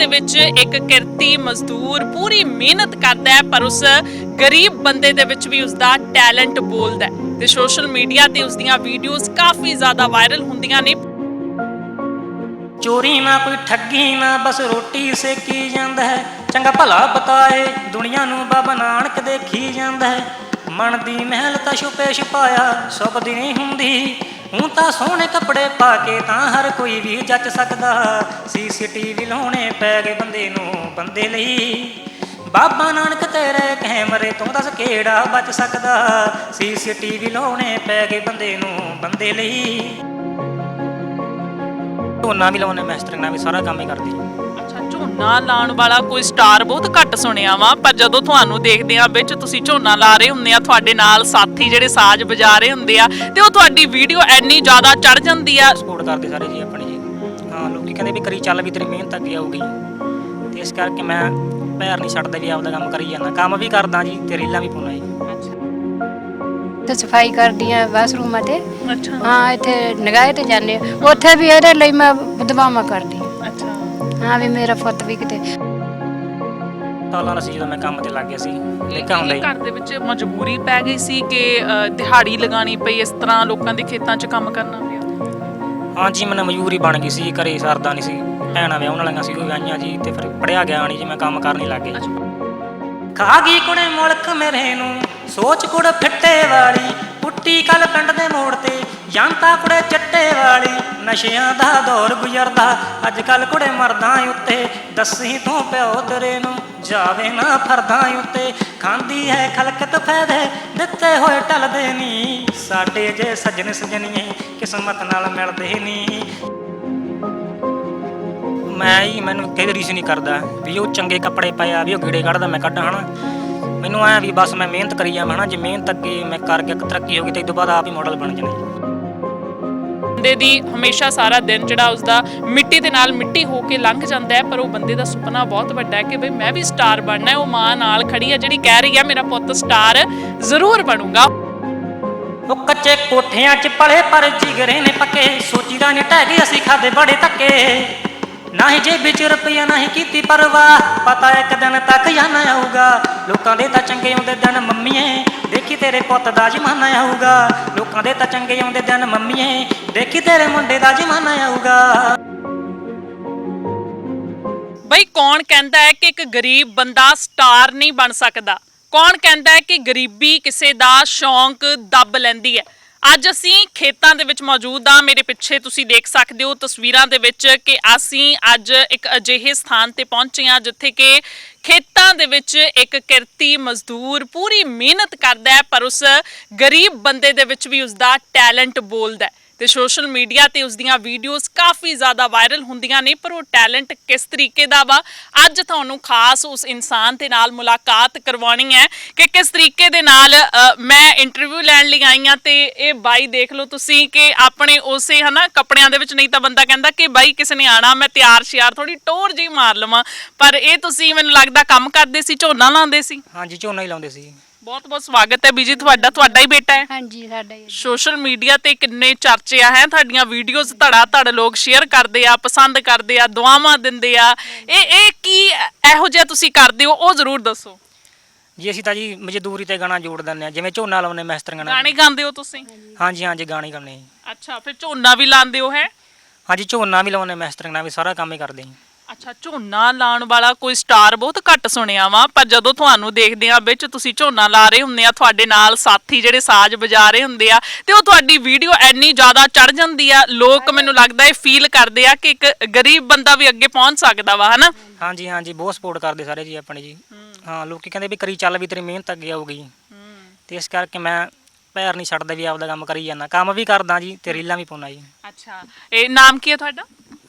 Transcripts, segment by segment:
ਦੇ ਵਿੱਚ ਇੱਕ ਕਿਰਤੀ ਮਜ਼ਦੂਰ ਪੂਰੀ ਮਿਹਨਤ ਕਰਦਾ ਹੈ, ਪਰ ਉਸ ਗਰੀਬ ਬੰਦੇ ਦੇ ਵਿੱਚ ਵੀ ਉਸ ਦਾ ਟੈਲੈਂਟ ਬੋਲਦਾ ਹੈ। ਤੇ ਸੋਸ਼ਲ ਮੀਡੀਆ ਤੇ ਉਸ ਦੀਆਂ ਵੀਡੀਓਜ਼ ਕਾਫੀ ਜ਼ਿਆਦਾ ਵਾਇਰਲ ਹੁੰਦੀਆਂ ਨੇ। ਚੋਰੀ ਨਾ ਕੋਈ ਠੱਗੀ ਨਾ ਬਸ ਰੋਟੀ ਸੇਕੀ ਜਾਂਦਾ ਹੈ। ਚੰਗਾ ਭਲਾ ਬਤਾਏ, ਦੁਨੀਆ ਨੂੰ ਬਾਬਾ ਨਾਨਕ ਦੇਖੀ ਜਾਂਦਾ ਹੈ। ਮਨ ਦੀ ਮਹਿਲ ਤਾਂ ਛੁਪੇ ਛੁਪਾਇਆ ਸੁਭਦੀ ਨਹੀਂ ਹੁੰਦੀ। ਹੁਣ ਤਾਂ ਸੋਹਣੇ ਕੱਪੜੇ ਪਾ ਕੇ ਤਾਂ ਹਰ ਕੋਈ ਵੀ ਜੱਜ ਸਕਦਾ। ਸੀਸੀਟੀਵੀ ਲਾਉਣੇ ਪੈ ਗਏ ਬੰਦੇ ਨੂੰ, ਬੰਦੇ ਲਈ। ਬਾਬਾ ਨਾਨਕ ਤੇਰੇ ਕੈਮਰੇ ਤੋਂ ਦੱਸ ਕਿਹੜਾ ਬਚ ਸਕਦਾ। ਸੀਸੀਟੀਵੀ ਲਾਉਣੇ ਪੈ ਗਏ ਬੰਦੇ ਨੂੰ, ਬੰਦੇ ਲਈ। ਝੋਨਾ ਵੀ ਲਾਉਣੇ ਮੈਸਤਰੀ ਨਾਲ ਵੀ ਸਾਰਾ ਕੰਮ ਹੀ ਕਰਦੀ ਝੋਨਾ ਲਾਉਣ ਵਾਲਾ ਕੋਈ ਸਟਾਰ ਬਹੁਤ ਘੱਟ ਸੁਣਿਆ ਵਾ ਪਰ ਜਦੋਂ ਤੁਹਾਨੂੰ ਦੇਖਦੇ ਆ ਵਿੱਚ ਤੁਸੀਂ ਝੋਨਾ ਲਾ ਰਹੇ ਹੁੰਦੇ ਆ ਤੁਹਾਡੇ ਨਾਲ ਸਾਥੀ ਜਿਹੜੇ ਸਾਜ਼ ਵਜਾ ਰਹੇ ਹੁੰਦੇ ਆ ਤੇ ਉਹ ਤੁਹਾਡੀ ਵੀਡੀਓ ਐਨੀ ਜ਼ਿਆਦਾ ਚੜ ਜਾਂਦੀ ਆ। ਸਪੋਰਟ ਕਰਦੇ ਸਾਰੇ ਜੀ ਆਪਣੀ ਜੀ। ਹਾਂ ਲੋਕੀ ਕਹਿੰਦੇ ਵੀ ਕਰੀ ਚੱਲ ਵੀ ਤੇਰੀ ਮਿਹਨਤ ਅੱਗੇ ਆਊਗੀ। ਤੇ ਇਸ ਕਰਕੇ ਮੈਂ ਪੈਰ ਨਹੀਂ ਛੱਡਦਾ ਵੀ ਆਪਦਾ ਕੰਮ ਕਰੀ ਜਾਂਦਾ। ਕੰਮ ਵੀ ਕਰਦਾ ਜੀ ਤੇ ਰੀਲਾਂ ਵੀ ਪਾਉਣਾ ਜੀ। ਤੇ ਸਫ਼ਾਈ ਕਰਦੀ ਆ ਬਾਥਰੂਮਾਂ ਤੇ? ਅੱਛਾ। ਹਾਂ ਇੱਥੇ ਨਗਾਏ ਤੇ ਜਾਂਦੇ ਆ। ਉੱਥੇ ਵੀ ਇਹਦੇ ਲਈ ਮੈਂ ਦੁਆਵਾਂ ਕਰਦੀ। ਅੱਛਾ ਹਾਂ ਵੀ ਮੇਰਾ ਪੁੱਤ ਵੀ ਕਿਤੇ। ਸਾਲਾਂ ਦਾ ਸੀ ਜਦੋਂ ਮੈਂ ਕੰਮ ਤੇ ਲੱਗ ਗਿਆ ਸੀ ਨਿੱਕਾ ਹੁੰਦਾ ਜੀ ਘਰ ਦੇ ਵਿੱਚ ਮਜਬੂਰੀ ਪੈ ਗਈ ਸੀ ਕਿ ਅ, ਦਿਹਾੜੀ ਲਗਾਣੀ ਪਈ ਇਸ ਤਰ੍ਹਾਂ ਲੋਕਾਂ ਦੇ ਖੇਤਾਂ 'ਚ ਕੰਮ ਕਰਨਾ ਪਿਆ। ਹਾਂ ਜੀ ਮੈਨੂੰ ਮਜਬੂਰੀ ਬਣ ਗਈ ਸੀ ਘਰੇ ਸਰਦਾ ਨਹੀਂ ਸੀ ਭੈਣਾਂ ਵਿਆਹੁਣ ਵਾਲੀਆਂ ਸੀ ਉਹ ਵਿਆਹੀਆਂ ਜੀ ਤੇ ਫਿਰ ਪੜਿਆ ਗਿਆ ਨਹੀਂ ਜੀ ਮੈਂ ਕੰਮ ਕਰਨ ਹੀ ਲੱਗ ਗਿਆ ਖਾ ਗਈ ਕੁੜੇ ਮੁਲਕ ਮੇਰੇ ਨੂੰ ਸੋਚ ਕੁੜ ਫਿੱਟੇ ਵਾਲੀ ਪੁੱਟੀ ਕੱਲ ਪਿੰਡ ਦੇ ਮੋੜ ਤੇ ਜਨਤਾ ਕੁੜੇ ਚੱਟੇ ਵਾਲੀ ਨਸ਼ਿਆਂ ਦਾ ਦੌਰ ਗੁਜ਼ਰਦਾ। ਅੱਜ ਕੱਲ ਕੁੜੇ ਮਰਦਾਂ ਉੱਤੇ ਦੱਸੀ ਤੂੰ ਪਿਓ ਤੇਰੇ ਨੂੰ, ਜਾਵੇ ਨਾ ਫਰਦਾਂ ਉੱਤੇ। ਖਾਂਦੀ ਹੈ ਖਲਕਤ ਫਾਇਦੇ, ਦਿੱਤੇ ਹੋਏ ਟਲਦੇ ਨਹੀਂ ਸਾਡੇ ਜੇ ਸੱਜਣ ਸਜਣੀਏ, ਕਿਸਮਤ ਨਾਲ ਮਿਲਦੇ ਨਹੀਂ ਮੈਂ ਹੀ ਮੈਨੂੰ ਕਈ ਰੀਸ ਨਹੀਂ ਕਰਦਾ ਵੀ ਉਹ ਚੰਗੇ ਕੱਪੜੇ ਪਾਇਆ, ਵੀ ਉਹ ਗੀੜੇ ਕੱਢਦਾ ਮੈਂ ਕੱਢਾਂ, ਹਨਾ। ਮੈਨੂੰ ਐ ਵੀ ਬਸ ਮੈਂ ਮਿਹਨਤ ਕਰੀ ਜਾਵਾਂ, ਹਨਾ। ਜੇ ਮਿਹਨਤ ਅੱਗੇ ਮੈਂ ਕਰਕੇ ਤਰੱਕੀ ਹੋ ਗਈ, ਤੇ ਇਸ ਤੋਂ ਬਾਅਦ ਆਪ ਹੀ ਮਾਡਲ ਬਣ ਜਾਣਾ। ਬੰਦੇ ਦੀ ਹਮੇਸ਼ਾ ਸਾਰਾ ਦਿਨ ਜਿਹੜਾ ਉਸਦਾ ਮਿੱਟੀ ਦੇ ਨਾਲ ਮਿੱਟੀ ਹੋ ਕੇ ਲੰਘ ਜਾਂਦਾ ਹੈ, ਪਰ ਉਹ ਬੰਦੇ ਦਾ ਸੁਪਨਾ ਬਹੁਤ ਵੱਡਾ ਹੈ ਕਿ ਬਈ ਮੈਂ ਵੀ ਸਟਾਰ ਬਣਨਾ ਹੈ, ਉਹ ਮਾਂ ਨਾਲ ਖੜੀ ਹੈ ਜਿਹੜੀ ਕਹਿ ਰਹੀ ਹੈ, ਮੇਰਾ ਪੁੱਤ ਸਟਾਰ ਜ਼ਰੂਰ ਬਣੂਗਾ। ਉਹ ਕੱਚੇ ਕੋਠਿਆਂ 'ਚ ਪਲੇ ਪਰ ਜਿਗਰੇ ਨੇ ਪੱਕੇ, ਸੋਚੀਦਾ ਨੇ ਟਹਿ ਗਏ ਅਸੀਂ ਖਾਦੇ ਬੜੇ ਧੱਕੇ। ਨਾ ਜੇਬ ਵਿੱਚ ਰੁਪਈਆ ਨਾ ਕੀਤੀ ਪਰਵਾਹ, ਪਤਾ ਇੱਕ ਦਿਨ ਤੱਕ ਜਾਣਾ ਆਊਗਾ। ਲੋਕਾਂ ਦੇ ਤਾਂ ਚੰਗੇ ਆਉਂਦੇ ਦਿਨ ਮੰਮੀਏ, ਦੇਖੀ ਤੇਰੇ ਪੁੱਤ ਦਾ ਜਮਾਨਾ ਆਊਗਾ। ਲੋਕਾਂ ਦੇ ਤਾਂ ਚੰਗੇ ਆਉਂਦੇ ਦਿਨ ਮੰਮੀਏ, ਦੇਖੀ ਤੇਰੇ ਮੁੰਡੇ ਦਾ ਜਮਾਨਾ ਆਊਗਾ। ਬਈ ਕੌਣ ਕਹਿੰਦਾ ਹੈ ਕਿ ਇੱਕ ਗਰੀਬ ਬੰਦਾ ਸਟਾਰ ਨਹੀਂ ਬਣ ਸਕਦਾ? ਕੌਣ ਕਹਿੰਦਾ ਹੈ ਕਿ ਗਰੀਬੀ ਕਿਸੇ ਦਾ ਸ਼ੌਂਕ ਦੱਬ ਲੈਂਦੀ ਹੈ? ਅੱਜ ਅਸੀਂ ਖੇਤਾਂ ਦੇ ਵਿੱਚ ਮੌਜੂਦ ਆ ਮੇਰੇ ਪਿੱਛੇ ਤੁਸੀਂ ਦੇਖ ਸਕਦੇ ਹੋ ਤਸਵੀਰਾਂ ਦੇ ਵਿੱਚ ਕਿ ਅਸੀਂ ਅੱਜ ਇੱਕ ਅਜਿਹੇ ਸਥਾਨ ਤੇ ਪਹੁੰਚੇ ਹਾਂ ਜਿੱਥੇ ਕਿ ਖੇਤਾਂ ਦੇ ਵਿੱਚ ਇੱਕ ਕਿਰਤੀ ਮਜ਼ਦੂਰ ਪੂਰੀ ਮਿਹਨਤ ਕਰਦਾ ਹੈ, ਪਰ ਉਸ ਗਰੀਬ ਬੰਦੇ ਦੇ ਵਿੱਚ ਵੀ ਉਸ ਦਾ ਟੈਲੈਂਟ ਬੋਲਦਾ ਹੈ। ਤੇ ਸੋਸ਼ਲ ਮੀਡੀਆ ਤੇ ਉਸ ਦੀਆਂ ਵੀਡੀਓਜ਼ ਕਾਫੀ ਜ਼ਿਆਦਾ ਵਾਇਰਲ ਹੁੰਦੀਆਂ ਨੇ, ਪਰ ਉਹ ਟੈਲੈਂਟ ਕਿਸ ਤਰੀਕੇ ਦਾ ਵਾ? ਅੱਜ ਤੁਹਾਨੂੰ ਖਾਸ ਉਸ ਇਨਸਾਨ ਦੇ ਨਾਲ ਮੁਲਾਕਾਤ ਕਰਵਾਉਣੀ ਹੈ ਕਿ ਕਿਸ ਤਰੀਕੇ ਦੇ ਨਾਲ ਮੈਂ ਇੰਟਰਵਿਊ ਲੈਣ ਲਈ ਆਈ ਹਾਂ ਤੇ ਇਹ ਬਾਈ ਦੇਖ ਲਓ ਤੁਸੀਂ ਕਿ ਆਪਣੇ ਉਸੇ ਹਨਾ ਕੱਪੜਿਆਂ ਦੇ ਵਿੱਚ, ਨਹੀਂ ਤਾਂ ਬੰਦਾ ਕਹਿੰਦਾ ਕਿ ਬਾਈ ਕਿਸੇ ਨੇ ਆਣਾ ਮੈਂ ਤਿਆਰ ਸ਼ਿਆਰ ਥੋੜੀ ਟੋਰ ਜੀ ਮਾਰ ਲਵਾਂ, ਪਰ ਇਹ ਤੁਸੀਂ ਮੈਨੂੰ ਲੱਗਦਾ ਕੰਮ ਕਰਦੇ ਸੀ, ਝੋਨਾ ਲਾਉਂਦੇ ਸੀ? ਹਾਂਜੀ, ਝੋਨਾ ਹੀ ਲਾਉਂਦੇ ਸੀ। ਬਹੁਤ ਬਹੁਤ ਸਵਾਗਤ ਹੈ ਬੀਜੀ ਤੁਹਾਡਾ ਤੁਹਾਡਾ ਹੀ ਬੇਟਾ ਹੈ। ਹਾਂਜੀ ਸਾਡਾ ਹੀ ਸੋਸ਼ਲ ਮੀਡੀਆ ਤੇ ਕਿੰਨੇ ਚਰਚੇ ਆ ਹੈ ਤੁਹਾਡੀਆਂ ਵੀਡੀਓਜ਼ ਧੜਾ ਧੜ ਲੋਕ ਸ਼ੇਅਰ ਕਰਦੇ ਆ ਪਸੰਦ ਕਰਦੇ ਆ ਦੁਆਵਾਂ ਦਿੰਦੇ ਆ। ਇਹ ਇਹ ਕੀ ਇਹੋ ਜਿਹਾ ਤੁਸੀਂ ਕਰਦੇ ਹੋ ਉਹ ਜ਼ਰੂਰ ਦੱਸੋ। ਜੀ ਅਸੀਂ ਤਾਂ ਜੀ ਮਜ਼ਦੂਰੀ ਤੇ ਗਾਣਾ ਜੋੜ ਦਿੰਦੇ ਆ ਜਿਵੇਂ ਝੋਨਾ ਲਾਉਨੇ ਮੈਸਤਰੀਆਂ ਨਾਲ। ਗਾਣੇ ਗਾਉਂਦੇ ਹੋ ਤੁਸੀਂ? ਹਾਂਜੀ। ਹਾਂਜੀ ਗਾਣੇ ਗਾਉਂਦੇ ਜੀ। ਅੱਛਾ ਫਿਰ ਝੋਨਾ ਵੀ ਲਾਉਂਦੇ ਹੋ ਹੈ? ਹਾਂਜੀ ਝੋਨਾ ਵੀ ਲਾਉਨੇ ਮੈਸਤਰੀਆਂ ਨਾਲ ਵੀ ਸਾਰਾ ਕੰਮ ਹੀ ਕਰਦੇ ਜੀ। ਅੱਛਾ ਝੋਨਾ ਲਾਉਣ ਵਾਲਾ ਕੋਈ ਸਟਾਰ ਬਹੁਤ ਘੱਟ ਸੁਣਿਆ ਵਾ ਪਰ ਜਦੋਂ ਤੁਹਾਨੂੰ ਦੇਖਦੇ ਆ ਵਿੱਚ ਤੁਸੀਂ ਝੋਨਾ ਲਾ ਰਹੇ ਹੁੰਦੇ ਆ ਤੁਹਾਡੇ ਨਾਲ ਸਾਥੀ ਜਿਹੜੇ ਸਾਜ਼ ਵਜਾ ਰਹੇ ਹੁੰਦੇ ਆ ਤੇ ਉਹ ਤੁਹਾਡੀ ਵੀਡੀਓ ਐਨੀ ਜ਼ਿਆਦਾ ਚੜ ਜਾਂਦੀ ਆ ਲੋਕ ਮੈਨੂੰ ਲੱਗਦਾ ਇਹ ਫੀਲ ਕਰਦੇ ਆ ਕਿ ਇੱਕ ਗਰੀਬ ਬੰਦਾ ਵੀ ਅੱਗੇ ਪਹੁੰਚ ਸਕਦਾ ਵਾ ਹਨਾ? ਹਾਂਜੀ ਹਾਂਜੀ ਬਹੁਤ ਸਪੋਰਟ ਕਰਦੇ ਸਾਰੇ ਜੀ ਆਪਣੇ ਜੀ। ਹਾਂ। ਲੋਕੀ ਕਹਿੰਦੇ ਵੀ ਕਰੀ ਚੱਲ ਵੀ ਤੇਰੀ ਮਿਹਨਤ ਅੱਗੇ ਆਊਗੀ। ਤੇ ਇਸ ਕਰਕੇ ਮੈਂ ਪੈਰ ਨਹੀਂ ਛੱਡਦਾ ਵੀ ਆਪਦਾ ਕੰਮ ਕਰੀ ਜਾਂਦਾ। ਕੰਮ ਵੀ ਕਰਦਾ ਜੀ ਤੇ ਰੀਲਾਂ ਵੀ ਪਾਉਣਾ ਜੀ। ਅੱਛਾ ਇਹ ਨਾਮ ਕੀ ਹੈ ਤੁਹਾਡਾ?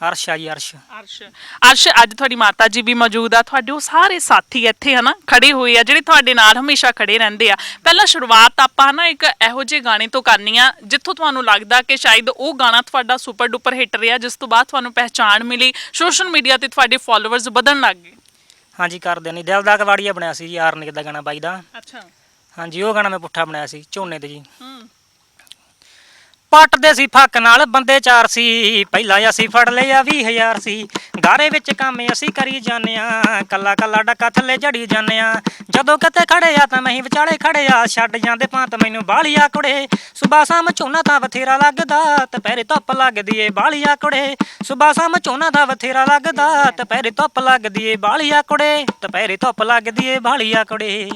ਅਰਸ਼ ਜੀ ਅਰਸ਼ ਅਰਸ਼ ਅਰਸ਼ ਅੱਜ ਤੁਹਾਡੀ ਮਾਤਾ ਜੀ ਵੀ ਮੌਜੂਦ ਆ। ਤੁਹਾਡੇ ਉਹ ਸਾਰੇ ਸਾਥੀ ਇੱਥੇ ਹਨਾ ਖੜੇ ਹੋਏ ਆ ਜਿਹੜੇ ਤੁਹਾਡੇ ਨਾਲ ਹਮੇਸ਼ਾ ਖੜੇ ਰਹਿੰਦੇ ਆ। ਪਹਿਲਾਂ ਸ਼ੁਰੂਆਤ ਆਪਾਂ ਨਾ ਇੱਕ ਇਹੋ ਜਿਹੇ ਗਾਣੇ ਤੋਂ ਕਰਨੀ ਆ ਜਿੱਥੋਂ ਤੁਹਾਨੂੰ ਲੱਗਦਾ ਕਿ ਸ਼ਾਇਦ ਉਹ ਗਾਣਾ ਤੁਹਾਡਾ ਸੁਪਰ ਡੁਪਰ ਹਿੱਟ ਰਿਹਾ ਜਿਸ ਤੋਂ ਬਾਅਦ ਤੁਹਾਨੂੰ ਪਹਿਚਾਣ ਮਿਲੀ ਸੋਸ਼ਲ ਮੀਡੀਆ ਤੇ ਤੁਹਾਡੇ ਫਾਲੋਅਰਸ ਵਧਣ ਲੱਗ ਗਏ। ਹਾਂਜੀ ਕਰਦੇ ਨਹੀਂ ਦਿਲ ਦਾ ਕਵਾੜੀਆ ਬਣਿਆ ਸੀ ਜੀ ਆਰਨਿਕ ਦਾ ਗਾਣਾ ਬਾਈ ਦਾ। ਅੱਛਾ। ਹਾਂਜੀ ਉਹ ਗਾਣਾ ਮੈਂ ਪੁੱਠਾ ਬਣਾਇਆ ਸੀ ਝੋਨੇ ਤੇ ਜੀ। ਹੂੰ। ਪੱਟਦੇ ਸੀ ਫੱਕ ਨਾਲ ਬੰਦੇ ਚਾਰ ਸੀ। ਪਹਿਲਾਂ ਅਸੀਂ ਫੜ ਲਿਆ 20000 ਸੀ। ਗਾਰੇ ਵਿੱਚ ਕੰਮ ਅਸੀਂ ਕਰੀ ਜਾਂਦੇ ਆ ਕੱਲਾ ਕੱਲਾ ਡੱਕਾ ਥੱਲੇ ਜੜੀ ਜਾਂਦੇ ਆ ਜਦੋਂ ਕਿਤੇ ਖੜੇ ਆ ਤਾਂ ਮੈਂ ਹੀ ਵਿਚਾਲੇ ਖੜੇ ਆ ਛੱਡ ਜਾਂਦੇ ਪੰਤ ਮੈਨੂੰ ਬਾਲੀਆ ਕੁੜੇ। ਸੁਬਾ ਸ਼ਾਮ ਝੋਨਾ ਤਾਂ ਬਥੇਰਾ ਲੱਗਦਾ ਦੁਪਹਿਰੇ ਧੁੱਪ ਲੱਗਦੀ ਏ ਬਾਲੀਆ ਕੁੜੇ। ਸੁਬਾ ਸ਼ਾਮ ਝੋਨਾ ਦਾ ਬਥੇਰਾ ਲੱਗਦਾ ਦੁਪਹਿਰੇ ਧੁੱਪ ਲੱਗਦੀ ਏ ਬਾਲੀਆ ਕੁੜੇ। ਦੁਪਹਿਰੇ ਧੁੱਪ ਲੱਗਦੀ ਏ ਬਾਲੀਆ ਕੁੜੇ।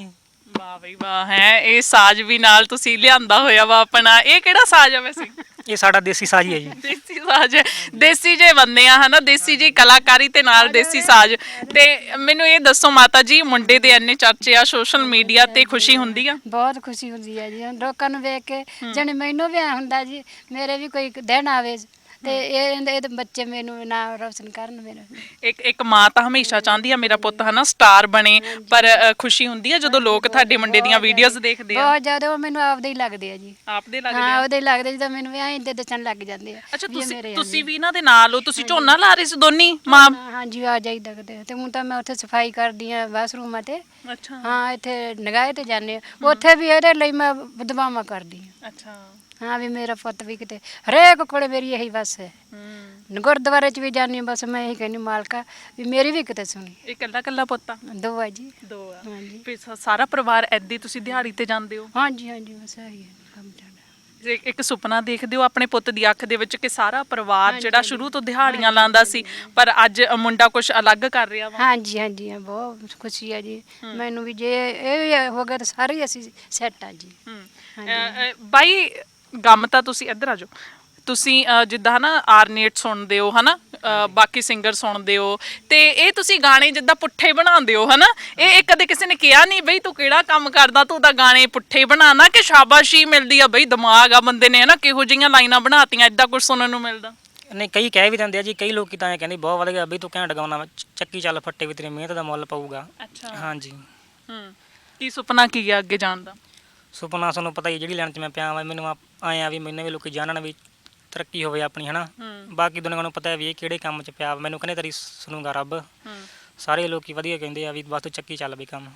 ਵਾਹ ਬਈ ਵਾਹ ਹੈ ਇਹ ਸਾਜ਼ ਵੀ ਨਾਲ ਤੁਸੀਂ ਲਿਆਂਦਾ ਹੋਇਆ ਵਾ ਆਪਣਾ। ਇਹ ਕਿਹੜਾ ਸਾਜ਼ ਆ ਵੈਸੇ? ਇਹ ਸਾਡਾ ਦੇਸੀ ਸਾਜੀ ਹੈ ਜੀ। ਦੇਸੀ ਸਾਜ਼। ਹੈ। ਦੇਸੀ ਜੇ ਬੰਦੇ ਆ ਹਨਾ? ਦੇਸੀ ਜੀ ਕਲਾਕਾਰੀ ਤੇ ਨਾਲ ਦੇਸੀ ਸਾਜ਼। ਤੇ ਮੈਨੂੰ ਇਹ ਦੱਸੋ ਮਾਤਾ ਜੀ ਮੁੰਡੇ ਦੇ ਇੰਨੇ ਚਰਚੇ ਆ ਸੋਸ਼ਲ ਮੀਡੀਆ ਤੇ ਖੁਸ਼ੀ ਹੁੰਦੀ ਆ? ਬਹੁਤ ਖੁਸ਼ੀ ਹੁੰਦੀ ਹੈ ਜੀ। ਲੋਕਾਂ ਨੂੰ ਵੇਖ ਕੇ ਜਣੇ ਮੈਨੂੰ ਵੀ ਐ ਹੁੰਦਾ ਜੀ ਮੇਰੇ ਵੀ ਕੋਈ ਦਿਨ ਆਵੇ ਤੇ ਇਹ ਇਹਦੇ ਬੱਚੇ ਮੈਨੂੰ ਨਾਮ ਰੋਸ਼ਨ ਕਰਨ ਮੇਰਾ। ਇੱਕ ਇੱਕ ਮਾਂ ਤਾਂ ਹਮੇਸ਼ਾ ਚਾਹੁੰਦੀ ਆ ਮੇਰਾ ਪੁੱਤ ਹਨਾ ਸਟਾਰ ਬਣੇ ਪਰ ਅ, ਖੁਸ਼ੀ ਹੁੰਦੀ ਆ ਜਦੋਂ ਲੋਕ ਤੁਹਾਡੇ ਮੁੰਡੇ ਦੀਆਂ ਵੀਡੀਓਜ਼ ਦੇਖਦੇ ਆ। ਬਹੁਤ ਜ਼ਿਆਦਾ ਉਹ ਮੈਨੂੰ ਆਪਦੇ ਹੀ ਲੱਗਦੇ ਆ ਜੀ। ਆਪਦੇ ਲੱਗਦੇ ਹਾਂ ਆ? ਉਹਦੇ ਹੀ ਲੱਗਦੇ ਜਦੋਂ ਮੈਨੂੰ ਵੀ ਐਂ ਦੱਸਣ ਲੱਗ ਜਾਂਦੇ ਆ ਅੱਛਾ ਵੀ ਇਹ ਤੁਸੀਂ ਤੁਸੀਂ ਵੀ ਇਹਨਾਂ ਦੇ ਨਾਲ ਹੋ? ਤੁਸੀਂ ਝੋਨਾ ਲਾ ਰਹੇ ਸੀ ਦੋਨੀ ਮਾਂ? ਹਾਂ, ਹਾਂਜੀ ਆ ਜਾਈਦਾ ਕਦੇ ਤੇ ਹੁਣ ਤਾਂ ਮੈਂ ਉੱਥੇ ਸਫ਼ਾਈ ਕਰਦੀ ਆ ਬਾਥਰੂਮਾਂ ਤੇ। ਅੱਛਾ। ਹਾਂ ਇੱਥੇ ਨਗਾਏ ਤੇ ਜਾਂਦੇ ਆ। ਉੱਥੇ ਵੀ ਇਹਦੇ ਲਈ ਮੈਂ ਬਦਵਾਮਾ ਕਰਦੀ ਆ। ਅੱਛਾ। ਹਾਂ ਵੀ ਮੇਰਾ ਪੁੱਤ ਵੀ ਕਿਤੇ ਹਰੇਕ ਕੋਲੇ ਮੇਰੀ ਇਹੀ ਬਸ ਹੈ। ਹੂੰ। ਗੁਰਦੁਆਰੇ ਚ ਵੀ ਹਾਂ, ਬਸ ਮੈਂ ਇਹੀ ਕਹਿੰਦੀ ਮਾਲਕਾ ਵੀ ਮੇਰੀ ਵੀ ਕਿਤੇ ਸੁਣੀ। ਇਹ ਕੱਲਾ ਕੱਲਾ ਪੁੱਤ ਦੋ ਆ ਜੀ। ਦੋ ਆ। ਹਾਂਜੀ। ਫਿਰ ਸਾ- ਸਾਰਾ ਪਰਿਵਾਰ ਐਦੀ ਤੁਸੀਂ ਦਿਹਾੜੀ ਤੇ ਜਾਂਦੇ ਹੋ? ਹਾਂਜੀ ਹਾਂਜੀ ਬਸ ਆਹੀ ਹੈ ਕੰਮ ਚੱਲਦਾ। ਇੱਕ- ਇੱਕ ਸੁਪਨਾ ਦੇਖਦੇ ਹੋ ਆਪਣੇ ਪੁੱਤ ਦੀ ਅੱਖ ਦੇ ਵਿੱਚ ਕਿ ਸਾਰਾ ਪਰਿਵਾਰ ਜਿਹੜਾ ਸ਼ੁਰੂ ਤੋਂ ਦਿਹਾੜੀਆਂ ਲਾਉਂਦਾ ਸੀ ਪਰ ਅੱਜ ਮੁੰਡਾ ਕੁਝ ਅਲੱਗ ਕਰ ਰਿਹਾ ਵਾ। ਹਾਂਜੀ ਹਾਂਜੀ ਹਾਂ, ਬਹੁਤ ਖੁਸ਼ੀ ਆ ਜੀ। ਮੈਨੂੰ ਵੀ ਜੇ ਇਹ ਵੀ ਹੋ ਗਿਆ ਤਾਂ ਸਾਰੇ ਹੀ ਅਸੀਂ ਸੈੱਟ ਆ ਜੀ। ਹੂੰ। ਹਾਂਜੀ। ਅ, ਅ, ਬਾਈ ਗਮ ਤਾਂ ਤੁਸੀਂ ਇੱਧਰ ਆ ਜਾਓ। ਤੁਸੀਂ ਅ, ਜਿੱਦਾਂ ਹਨਾ ਆਰਨੇਟ ਸੁਣਦੇ ਹੋ ਹਨਾ ਅ, ਬਾਕੀ ਸਿੰਗਰ ਸੁਣਦੇ ਹੋ ਤੇ ਇਹ ਤੁਸੀਂ ਗਾਣੇ ਜਿੱਦਾਂ ਪੁੱਠੇ ਬਣਾਉਂਦੇ ਹੋ ਹਨਾ? ਇਹ ਇਹ ਕਦੇ ਕਿਸੇ ਨੇ ਕਿਹਾ ਨਹੀਂ ਬਈ ਤੂੰ ਕਿਹੜਾ ਕੰਮ ਕਰਦਾ ਤੂੰ ਤਾਂ ਗਾਣੇ ਪੁੱਠੇ ਬਣਾਣਾ ਕਿ ਸ਼ਾਬਾਸ਼ੀ ਮਿਲਦੀ ਆ ਬਈ ਦਿਮਾਗ ਆ ਬੰਦੇ ਨੇ ਹਨਾ ਕਿਹੋ ਜਿਹੀਆਂ ਲਾਈਨਾਂ ਬਣਾਤੀਆਂ ਇਦਾਂ ਕੁਝ ਸੁਣਨ ਨੂੰ ਮਿਲਦਾ? ਨਹੀਂ ਕਈ ਕਹਿ ਵੀ ਦਿੰਦੇ ਆ ਜੀ ਕਈ ਲੋਕੀ ਤਾਂ ਇਹ ਕਹਿੰਦੇ ਬਹੁਤ ਵਧੀਆ ਵੀ ਤੂੰ ਘੈਂਟ ਗਾਉਣਾ ਵਾ, ਚ- ਚੱਕੀ ਚੱਲ ਫੱਟੇ ਵੀ ਤੇਰੀ ਮਿਹਨਤ ਦਾ ਮੁੱਲ ਪਊਗਾ। ਅੱਛਾ। ਹਾਂਜੀ। ਹੂੰ। ਕੀ ਸੁਪਨਾ ਕੀ ਆ ਅੱਗੇ ਜਾਣ ਦਾ? ਸੁਪਨਾ ਤੁਹਾਨੂੰ ਪਤਾ ਹੀ ਜਿਹੜੀ ਲਾਈਨ 'ਚ ਮੈਂ ਪਿਆ ਵਾਂ ਮੈਨੂੰ ਆਏ ਆ ਵੀ ਮੈਨੂੰ ਵੀ ਲੋਕੀ ਜਾਣਨ ਵੀ ਤਰੱਕੀ ਹੋਵੇ ਆਪਣੀ ਹਨਾ? ਬਾਕੀ ਦੁਨੀਆ ਨੂੰ ਪਤਾ ਹੈ ਵੀ ਇਹ ਕਿਹੜੇ ਕੰਮ 'ਚ ਪਿਆ। ਮੈਨੂੰ ਕਹਿੰਦੇ ਤੇਰੀ ਸੁਣੂਗਾ ਰੱਬ। ਸਾਰੇ ਲੋਕੀ ਵਧੀਆ ਕਹਿੰਦੇ ਆ ਵੀ ਬਸ ਤੂੰ ਚੱਕੀ ਚੱਲ ਵੀ ਕੰਮ।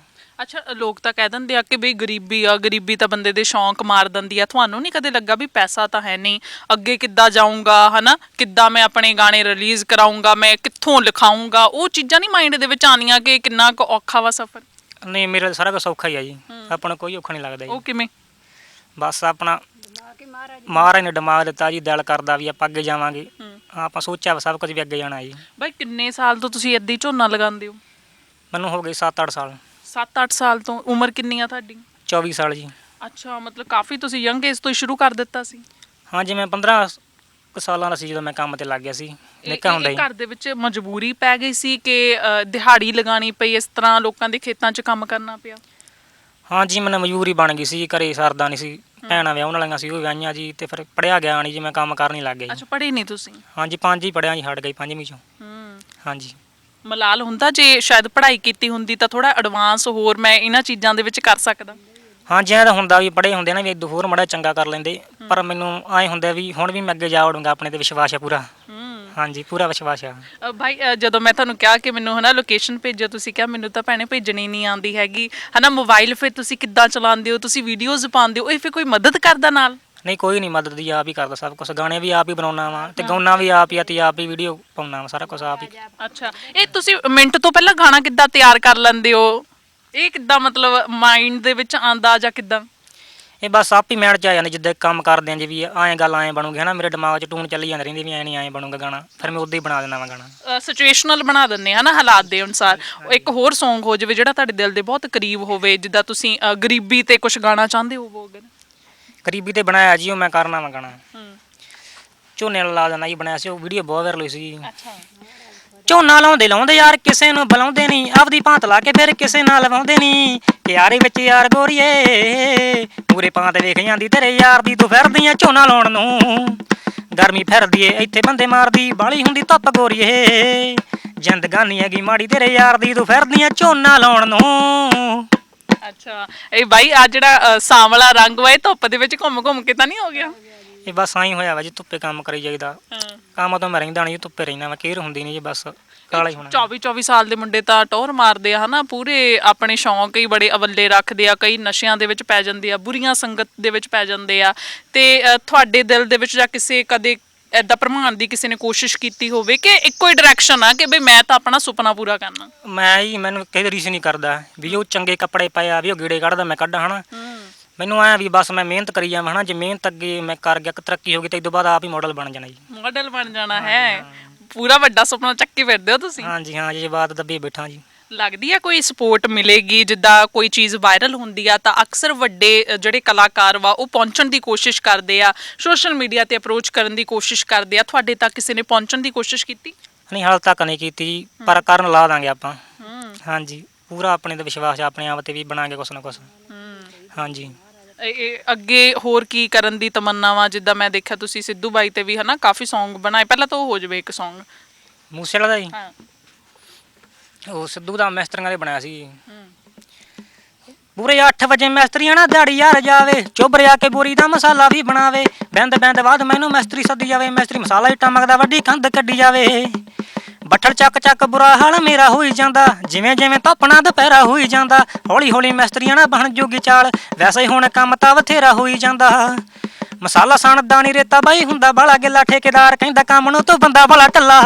ਅੱਛਾ ਲੋਕ ਤਾਂ ਕਹਿ ਦਿੰਦੇ ਆ ਕਿ ਬਈ ਗਰੀਬੀ ਆ ਗਰੀਬੀ ਤਾਂ ਬੰਦੇ ਦੇ ਸ਼ੌਂਕ ਮਾਰ ਦਿੰਦੀ ਆ। ਤੁਹਾਨੂੰ ਨਹੀਂ ਕਦੇ ਲੱਗਾ ਵੀ ਪੈਸਾ ਤਾਂ ਹੈ ਨਹੀਂ? ਅੱਗੇ ਕਿੱਦਾਂ ਜਾਊਂਗਾ ਹਨਾ? ਕਿੱਦਾਂ ਮੈਂ ਆਪਣੇ ਗਾਣੇ ਰਿਲੀਜ਼ ਕਰਾਊਂਗਾ ਮੈਂ ਕਿੱਥੋਂ ਲਿਖਾਊਂਗਾ? ਉਹ ਚੀਜ਼ਾਂ ਨਹੀਂ ਮਾਈਂਡ ਦੇ ਵਿੱਚ ਆਉਂਦੀਆਂ ਕਿ ਕਿੰਨਾ ਕੁ ਔਖਾ ਵਾ ਸਫ਼ਰ? ਨਹੀਂ ਮੇਰੇ ਸਾਰਾ ਕੁਝ ਸੌਖਾ ਹੀ ਆ ਜੀ। ਆਪਾਂ ਨੂੰ ਕੋਈ ਔਖਾ ਨਹੀਂ ਲੱਗਦਾ ਜੀ। ਉਹ ਕਿਵੇਂ? ਬਸ ਆਪਣਾ ਮਹਾਰਾਜ ਮਹਾਰਾਜ ਨੇ ਦਿਮਾਗ ਦਿੱਤਾ ਜੀ ਦਿਲ ਕਰਦਾ ਵੀ ਆਪਾਂ ਅੱਗੇ ਜਾਵਾਂਗੇ। ਹੂੰ। ਆਪਾਂ ਸੋਚਿਆ ਵਾ ਸਭ ਕੁਝ ਵੀ ਅੱਗੇ ਜਾਣਾ ਜੀ। ਬਾਈ ਕਿੰਨੇ ਸਾਲ ਤੋਂ ਤੁਸੀਂ ਹੀ ਝੋਨਾ ਲਗਾਉਂਦੇ ਹੋ? ਮੈਨੂੰ ਹੋ ਗਏ 7-8 ਸਾਲ। 7-8 ਸਾਲ ਤੋਂ ਉਮਰ ਕਿੰਨੀ ਆ ਤੁਹਾਡੀ? 24 ਸਾਲ ਜੀ। ਅੱਛਾ ਮਤਲਬ ਕਾਫੀ ਤੁਸੀਂ ਯੰਗ ਏਜ ਤੋਂ ਹੀ ਸ਼ੁਰੂ ਕਰ ਦਿੱਤਾ ਸੀ। ਹਾਂ ਜੀ ਮੈਂ 15 ਕੁ ਸਾਲਾਂ ਦਾ ਸੀ ਜਦੋਂ ਮੈਂ ਕੰਮ ਤੇ ਲੱਗ ਗਿਆ ਸੀ। ਨਿੱਕਾ ਹੁੰਦਾ ਜੀ ਘਰ ਦੇ ਵਿੱਚ ਮਜਬੂਰੀ ਪੈ ਗਈ ਸੀ ਕਿ ਅ, ਦਿਹਾੜੀ ਲਗਾਣੀ ਪਈ ਇਸ ਤਰ੍ਹਾਂ ਲੋਕਾਂ ਦੇ ਖੇਤਾਂ 'ਚ ਕੰਮ ਕਰਨਾ ਪਿਆ? ਹਾਂ ਜੀ ਮੈਨੂੰ ਮਜਬੂਰੀ ਬਣ ਗਈ ਸੀ ਘਰੇ ਸਰਦਾ ਨਹੀਂ ਸੀ। ਭੈਣਾਂ ਵਿਆਹਣ ਵਾਲੀਆਂ ਸੀ ਉਹ ਵਿਆਹੀਆਂ ਜੀ ਤੇ ਫਿਰ ਪੜਿਆ ਗਿਆ ਨਹੀਂ ਜੀ ਮੈਂ ਕੰਮ ਕਰਨ ਹੀ ਲੱਗ ਗਿਆ ਜੀ। ਅੱਛਾ ਪੜ੍ਹੇ ਨਹੀਂ ਤੁਸੀਂ? ਹਾਂ ਜੀ ਪੰਜ ਹੀ ਪੜਿਆ ਜੀ ਹਟ ਗਈ ਪੰਜਵੀਂ ਚੋਂ। ਹੂੰ। ਹਾਂ ਜੀ। ਮਲਾਲ ਹੁੰਦਾ ਜੇ ਸ਼ਾਇਦ ਪੜ੍ਹਾਈ ਕੀਤੀ ਹੁੰਦੀ ਤਾਂ ਥੋੜਾ ਐਡਵਾਂਸ ਹੋਰ ਮੈਂ ਇਹਨਾਂ ਚੀਜ਼ਾਂ ਦੇ ਵਿੱਚ ਕਰ ਸਕਦਾ। ਹਾਂ ਜੀ ਐਂ ਤਾਂ ਹੁੰਦਾ ਵੀ ਪੜੇ ਹੁੰਦੇ ਨਾ ਵੀ ਹੋਰ ਮੜਾ ਚੰਗਾ ਕਰ ਲੈਂਦੇ ਪਰ ਮੈਨੂੰ ਐਂ ਹੁੰਦਾ ਵੀ ਹੁਣ ਵੀ ਮੈਂ ਅੱਗੇ ਜਾ ਵੜੂੰਗਾ ਆਪਣੇ ਤੇ ਵਿਸ਼ਵਾਸ ਹੈ ਪੂਰਾ। ਹੂੰ। ਹਾਂ ਜੀ ਪੂਰਾ ਵਿਸ਼ਵਾਸ ਅ, ਭਾਈ ਅ, ਜਦੋਂ ਮੈਂ ਤੁਹਾਨੂੰ ਕਿਹਾ ਕਿ ਮੈਨੂੰ ਹਨਾ ਲੋਕੇਸ਼ਨ ਭੇਜੋ ਤੁਸੀਂ ਕਿਹਾ ਮੈਨੂੰ ਤਾਂ ਭੈਣੇ ਭੇਜਣੀ ਨਹੀਂ ਆਉਂਦੀ ਹੈਗੀ। ਹਨਾ ਮੋਬਾਈਲ ਫਿਰ ਤੁਸੀਂ ਕਿੱਦਾਂ ਚਲਾਉਂਦੇ ਹੋ? ਤੁਸੀਂ ਵੀਡੀਓਜ਼ ਪਾਉਂਦੇ ਹੋ? ਇਹ ਫਿਰ ਕੋਈ ਮਦਦ ਕਰਦਾ ਨਾਲ? ਨਹੀਂ ਕੋਈ ਨਹੀਂ ਮਦਦ ਦੀ ਆਪ ਹੀ ਕਰਦਾ ਸਭ ਕੁਝ ਗਾਣੇ ਵੀ ਆਪ ਹੀ ਬਣਾਉਣਾ ਵਾ ਤੇ ਗਾਉਣਾ ਵੀ ਆਪ ਹੀ ਆ ਤੇ ਆਪ ਹੀ ਵੀਡੀਓ ਪਾਉਣਾ ਵਾ ਸਾਰਾ ਕੁਝ ਆਪ ਹੀ। ਅੱਛਾ ਇਹ ਤੁਸੀਂ ਮਿੰਟ ਤੋਂ ਪਹਿਲਾਂ ਗਾਣਾ ਕਿੱਦਾਂ ਤਿਆਰ ਕਰ ਲੈਂਦੇ ਹੋ? ਇਹ ਕਿੱਦਾਂ ਮਤਲਬ ਮਾਈਂਡ ਦੇ ਵਿੱਚ ਆਂਦਾ ਜਾਂ ਕਿੱਦਾਂ? ਇਹ ਬਸ ਆਪ ਹੀ ਮੈਂਡ ਚ ਆ ਜਾਂਦੇ ਜਿੱਦਾਂ ਕੰਮ ਕਰਦੇ ਆਂ ਜੀ ਵੀ ਐਂ ਗੱਲ ਐਂ ਬਣੂਗੀ ਹਨਾ? ਮੇਰੇ ਦਿਮਾਗ 'ਚ ਟੂਨ ਚੱਲੀ ਜਾਂਦੀ ਰਹਿੰਦੀ ਵੀ ਐਂ ਨਹੀਂ ਐਂ ਬਣੂਗਾ ਗਾਣਾ। ਫਿਰ ਮੈਂ ਉਦਾਂ ਹੀ ਬਣਾ ਦਿੰਦਾ ਵਾ ਗਾਣਾ। ਸਿਚੁਏਸ਼ਨਲ ਬਣਾ ਦਿੰਦੇ ਹਨਾ ਹਾਲਾਤ ਦੇ ਅਨੁਸਾਰ। ਇੱਕ ਹੋਰ Song ਹੋ ਜਾਵੇ ਜਿਹੜਾ ਤੁਹਾਡੇ ਦਿਲ ਦੇ ਬਹੁਤ ਕਰੀਬ ਹੋਵੇ ਜਿੱਦਾਂ ਤੁਸੀਂ ਅ, ਗਰੀਬੀ ਤੇ ਕੁਝ ਗਾਣਾ ਚਾਹੁੰਦੇ ਹੋ ਅਗਰ ਗਰੀਬੀ ਤੇ ਬਣਾਇਆ ਜੀ ਉਹ ਮੈਂ ਕਰਨਾ ਵਾ ਗਾਣਾ। ਹੂੰ। ਝੋਨੇ ਨਾਲ ਲਾ ਦੇਣਾ ਜੀ ਬਣਾਇਆ ਸੀ ਉਹ ਵੀਡੀਓ ਬਹੁਤ ਵਾਇਰਲ ਹੋਈ ਸੀ ਅੱਛਾ। ਝੋਨਾ ਲਾਉਂਦੇ ਲਾਉਂਦੇ ਯਾਰ ਕਿਸੇ ਨੂੰ ਬੁਲਾਉਂਦੇ ਨਹੀਂ ਆਪਦੀ ਭਾਂਤ ਲਾ ਕੇ ਫਿਰ ਕਿਸੇ ਨਾਲ ਲਵਾਉਂਦੇ ਨਹੀਂ ਕਿਆਰੇ ਵਿੱਚ ਯਾਰ ਗੋਰੀਏ ਪੂਰੇ ਪਾਂ ਵੇਖ ਜਾਂਦੀ ਤੇਰੇ ਯਾਰ ਦੀ ਤੂੰ ਫਿਰਦੀਆਂ ਝੋਨਾ ਲਾਉਣ ਨੂੰ। ਗਰਮੀ ਫਿਰਦੀ ਏ ਇੱਥੇ ਬੰਦੇ ਮਾਰਦੀ ਬਾਲੀ ਹੁੰਦੀ ਧੁੱਪ ਗੋਰੀਏ। ਜ਼ਿੰਦਗਾਨੀ ਹੈਗੀ ਮਾੜੀ ਤੇਰੇ ਯਾਰ ਦੀ ਤੂੰ ਫਿਰਦੀਆਂ ਝੋਨਾ ਲਾਉਣ ਨੂੰ। ਅੱਛਾ ਇਹ ਬਾਈ ਆ ਜਿਹੜਾ ਅ, ਸਾਂਵਲਾ ਰੰਗ ਵਾ ਇਹ ਧੁੱਪ ਦੇ ਵਿੱਚ ਘੁੰਮ ਘੁੰਮ ਕੇ ਤਾਂ ਨਹੀਂ ਹੋ ਗਿਆ? ਇਹ ਬਸ ਆਈ ਹੋਇਆ ਵਾ ਜੀ ਧੁੱਪੇ ਕੰਮ ਕਰੀ ਜਾਈਦਾ। ਹਾਂ। ਕੰਮ ਤਾਂ ਮੈਂ ਰਹਿੰਦਾ ਨਹੀਂ ਧੁੱਪੇ ਰਹਿਣਾ ਵਾ ਕੇਅਰ ਹੁੰਦੀ ਨਹੀਂ ਜੀ ਬਸ ਕਾਲਾ ਹੀ ਹੋਣਾ। 24 24 ਸਾਲ ਦੇ ਮੁੰਡੇ ਤਾਂ ਟੌਰ ਮਾਰਦੇ ਆ ਹਨਾ? ਪੂਰੇ ਆਪਣੇ ਸ਼ੌਂਕ ਹੀ ਬੜੇ ਅਵੱਲੇ ਰੱਖਦੇ ਆ ਕਈ ਨਸ਼ਿਆਂ ਦੇ ਵਿੱਚ ਪੈ ਜਾਂਦੇ ਆ ਬੁਰੀਆਂ ਸੰਗਤ ਦੇ ਵਿੱਚ ਪੈ ਜਾਂਦੇ ਆ। ਤੇ ਅ, ਤੁਹਾਡੇ ਦਿਲ ਦੇ ਵਿੱਚ ਜਾਂ ਕਿਸੇ ਕਦੇ ਐਦਾਂ ਭਰਮਾਉਣ ਦੀ ਕਿਸੇ ਨੇ ਕੋਸ਼ਿਸ਼ ਕੀਤੀ ਹੋਵੇ ਕਿ ਇੱਕੋ ਹੀ ਡਾਇਰੈਕਸ਼ਨ ਆ ਕਿ ਬਈ ਮੈਂ ਤਾਂ ਆਪਣਾ ਸੁਪਨਾ ਪੂਰਾ ਕਰਨਾ? ਮੈਂ ਹੀ ਮੈਨੂੰ ਕਈ ਰੀਸ ਨਹੀਂ ਕਰਦਾ। ਵੀ ਉਹ ਚੰਗੇ ਕੱਪੜੇ ਪਾਇਆ ਵੀ ਉਹ ਗੀੜੇ ਕੱਢਦਾ ਮੈਂ ਕੱਢਾਂ ਹਨਾ? ਮੈਨੂੰ ਆਇਆ ਵੀ ਬਸ ਮੈਂ ਮਿਹਨਤ ਕਰੀ ਜਾਵਾਂ ਹਨਾ? ਜੇ ਮਿਹਨਤ ਅੱਗੇ ਮੈਂ ਕਰ ਗਿਆ ਕਿ ਤਰੱਕੀ ਹੋ ਗਈ ਤੇ ਇਸ ਤੋਂ ਬਾਅਦ ਆਪ ਹੀ ਮਾਡਲ ਬਣ ਜਾਣਾ ਜੀ। ਮਾਡਲ ਬਣ ਜਾਣਾ ਹੈ ਪੂਰਾ ਵੱਡਾ ਸੁਪਨਾ ਚੱਕੀ ਫਿਰਦੇ ਹੋ ਤੁਸੀਂ? ਹਾਂਜੀ ਹਾਂ ਜੀ ਬਾਤ ਦੱਬੀ ਬੈਠਾ ਜੀ। ਲੱਗਦੀ ਆ ਕੋਈ ਸਪੋਰਟ ਮਿਲੇਗੀ? ਜਿੱਦਾਂ ਕੋਈ ਚੀਜ਼ ਵਾਇਰਲ ਹੁੰਦੀ ਆ ਤਾਂ ਅਕਸਰ ਵੱਡੇ ਅ, ਜਿਹੜੇ ਕਲਾਕਾਰ ਵਾ ਉਹ ਪਹੁੰਚਣ ਦੀ ਕੋਸ਼ਿਸ਼ ਕਰਦੇ ਆ ਸੋਸ਼ਲ ਮੀਡੀਆ ਤੇ ਅਪਰੋਚ ਕਰਨ ਦੀ ਕੋਸ਼ਿਸ਼ ਕਰਦੇ ਆ। ਤੁਹਾਡੇ ਤੱਕ ਕਿਸੇ ਨੇ ਪਹੁੰਚਣ ਦੀ ਕੋਸ਼ਿਸ਼ ਕੀਤੀ? ਨਹੀਂ ਹਾਲ ਤੱਕ ਨਹੀਂ ਕੀਤੀ ਜੀ ਪਰ ਕਰਨ ਲਾ ਦਾਂਗੇ ਆਪਾਂ। ਹੂੰ। ਹਾਂਜੀ ਪੂਰਾ ਆਪਣੇ ਤੇ ਵਿਸ਼ਵਾਸ ਆ ਆਪਣੇ ਆਪ ਤੇ ਵੀ ਬਣਾਂਗੇ ਕੁਛ ਨਾ ਕੁਛ। ਹੂੰ। ਹਾਂਜੀ ਇਹ- ਇਹ ਅੱਗੇ ਹੋਰ ਕੀ ਕਰਨ ਦੀ ਤਮੰਨਾ ਵਾ? ਜਿੱਦਾਂ ਮੈਂ ਦੇਖਿਆ ਤੁਸੀਂ ਸਿੱਧੂ ਬਾਈ ਤੇ ਵੀ ਹਨਾ ਕਾਫੀ Song ਬਣਾਏ। ਪਹਿਲਾਂ ਤਾਂ ਉਹ ਹੋ ਜਾਵੇ ਇੱਕ Song ਮੂਸੇ ਵਾਲਾ ਦਾ ਜੀ ਹਾਂ। ਉਹ ਸਿੱਧੂ ਦਾ ਮਿਸਤਰੀਆਂ ਦੇ ਬਣਾਇਆ ਸੀ। ਹੂੰ। ਪੂਰੇ 8 ਵਜੇ ਮਿਸਤਰੀਆਂ ਨਾ ਦਿਹਾੜੀ ਯਾਰ ਜਾਵੇ। ਚੁੱਭਰਿਆ ਕੇ ਬੋਰੀ ਦਾ ਮਸਾਲਾ ਵੀ ਬਣਾਵੇ। ਬਿੰਦ ਬਿੰਦ ਬਾਅਦ ਮੈਨੂੰ ਮਿਸਤਰੀ ਸੱਦੀ ਜਾਵੇ। ਮਿਸਤਰੀ ਮਸਾਲਾ ਹੀ ਟਮਕਦਾ ਵੱਡੀ ਕੰਧ ਕੱਢੀ ਜਾਵੇ। ਬੱਠਲ ਚੱਕ ਚੱਕ ਬੁਰਾ ਹਾਲ ਮੇਰਾ ਹੋਈ ਜਾਂਦਾ। ਜਿਵੇਂ ਜਿਵੇਂ ਧੱਪਣਾ ਦੁਪਹਿਰਾ ਹੋਈ ਜਾਂਦਾ, ਹੌਲੀ ਹੌਲੀ ਮਿਸਤਰੀਆਂ ਨਾ ਬਣ ਜੂਗੀ ਚਾਲ। ਵੈਸੇ ਹੁਣ ਕੰਮ ਤਾਂ ਬਥੇਰਾ ਹੋਈ ਜਾਂਦਾ। ਮਸਾਲਾ ਸਣਦਾ ਨਹੀਂ ਰੇਤਾ ਬਾਈ ਹੁੰਦਾ, ਬਾਲਾ ਗਿੱਲਾ ਠੇਕੇਦਾਰ ਕਹਿੰਦਾ ਕੰਮ ਨੂੰ ਤੂੰ ਬੰਦਾ ਬੜਾ ਢੱਲਾ।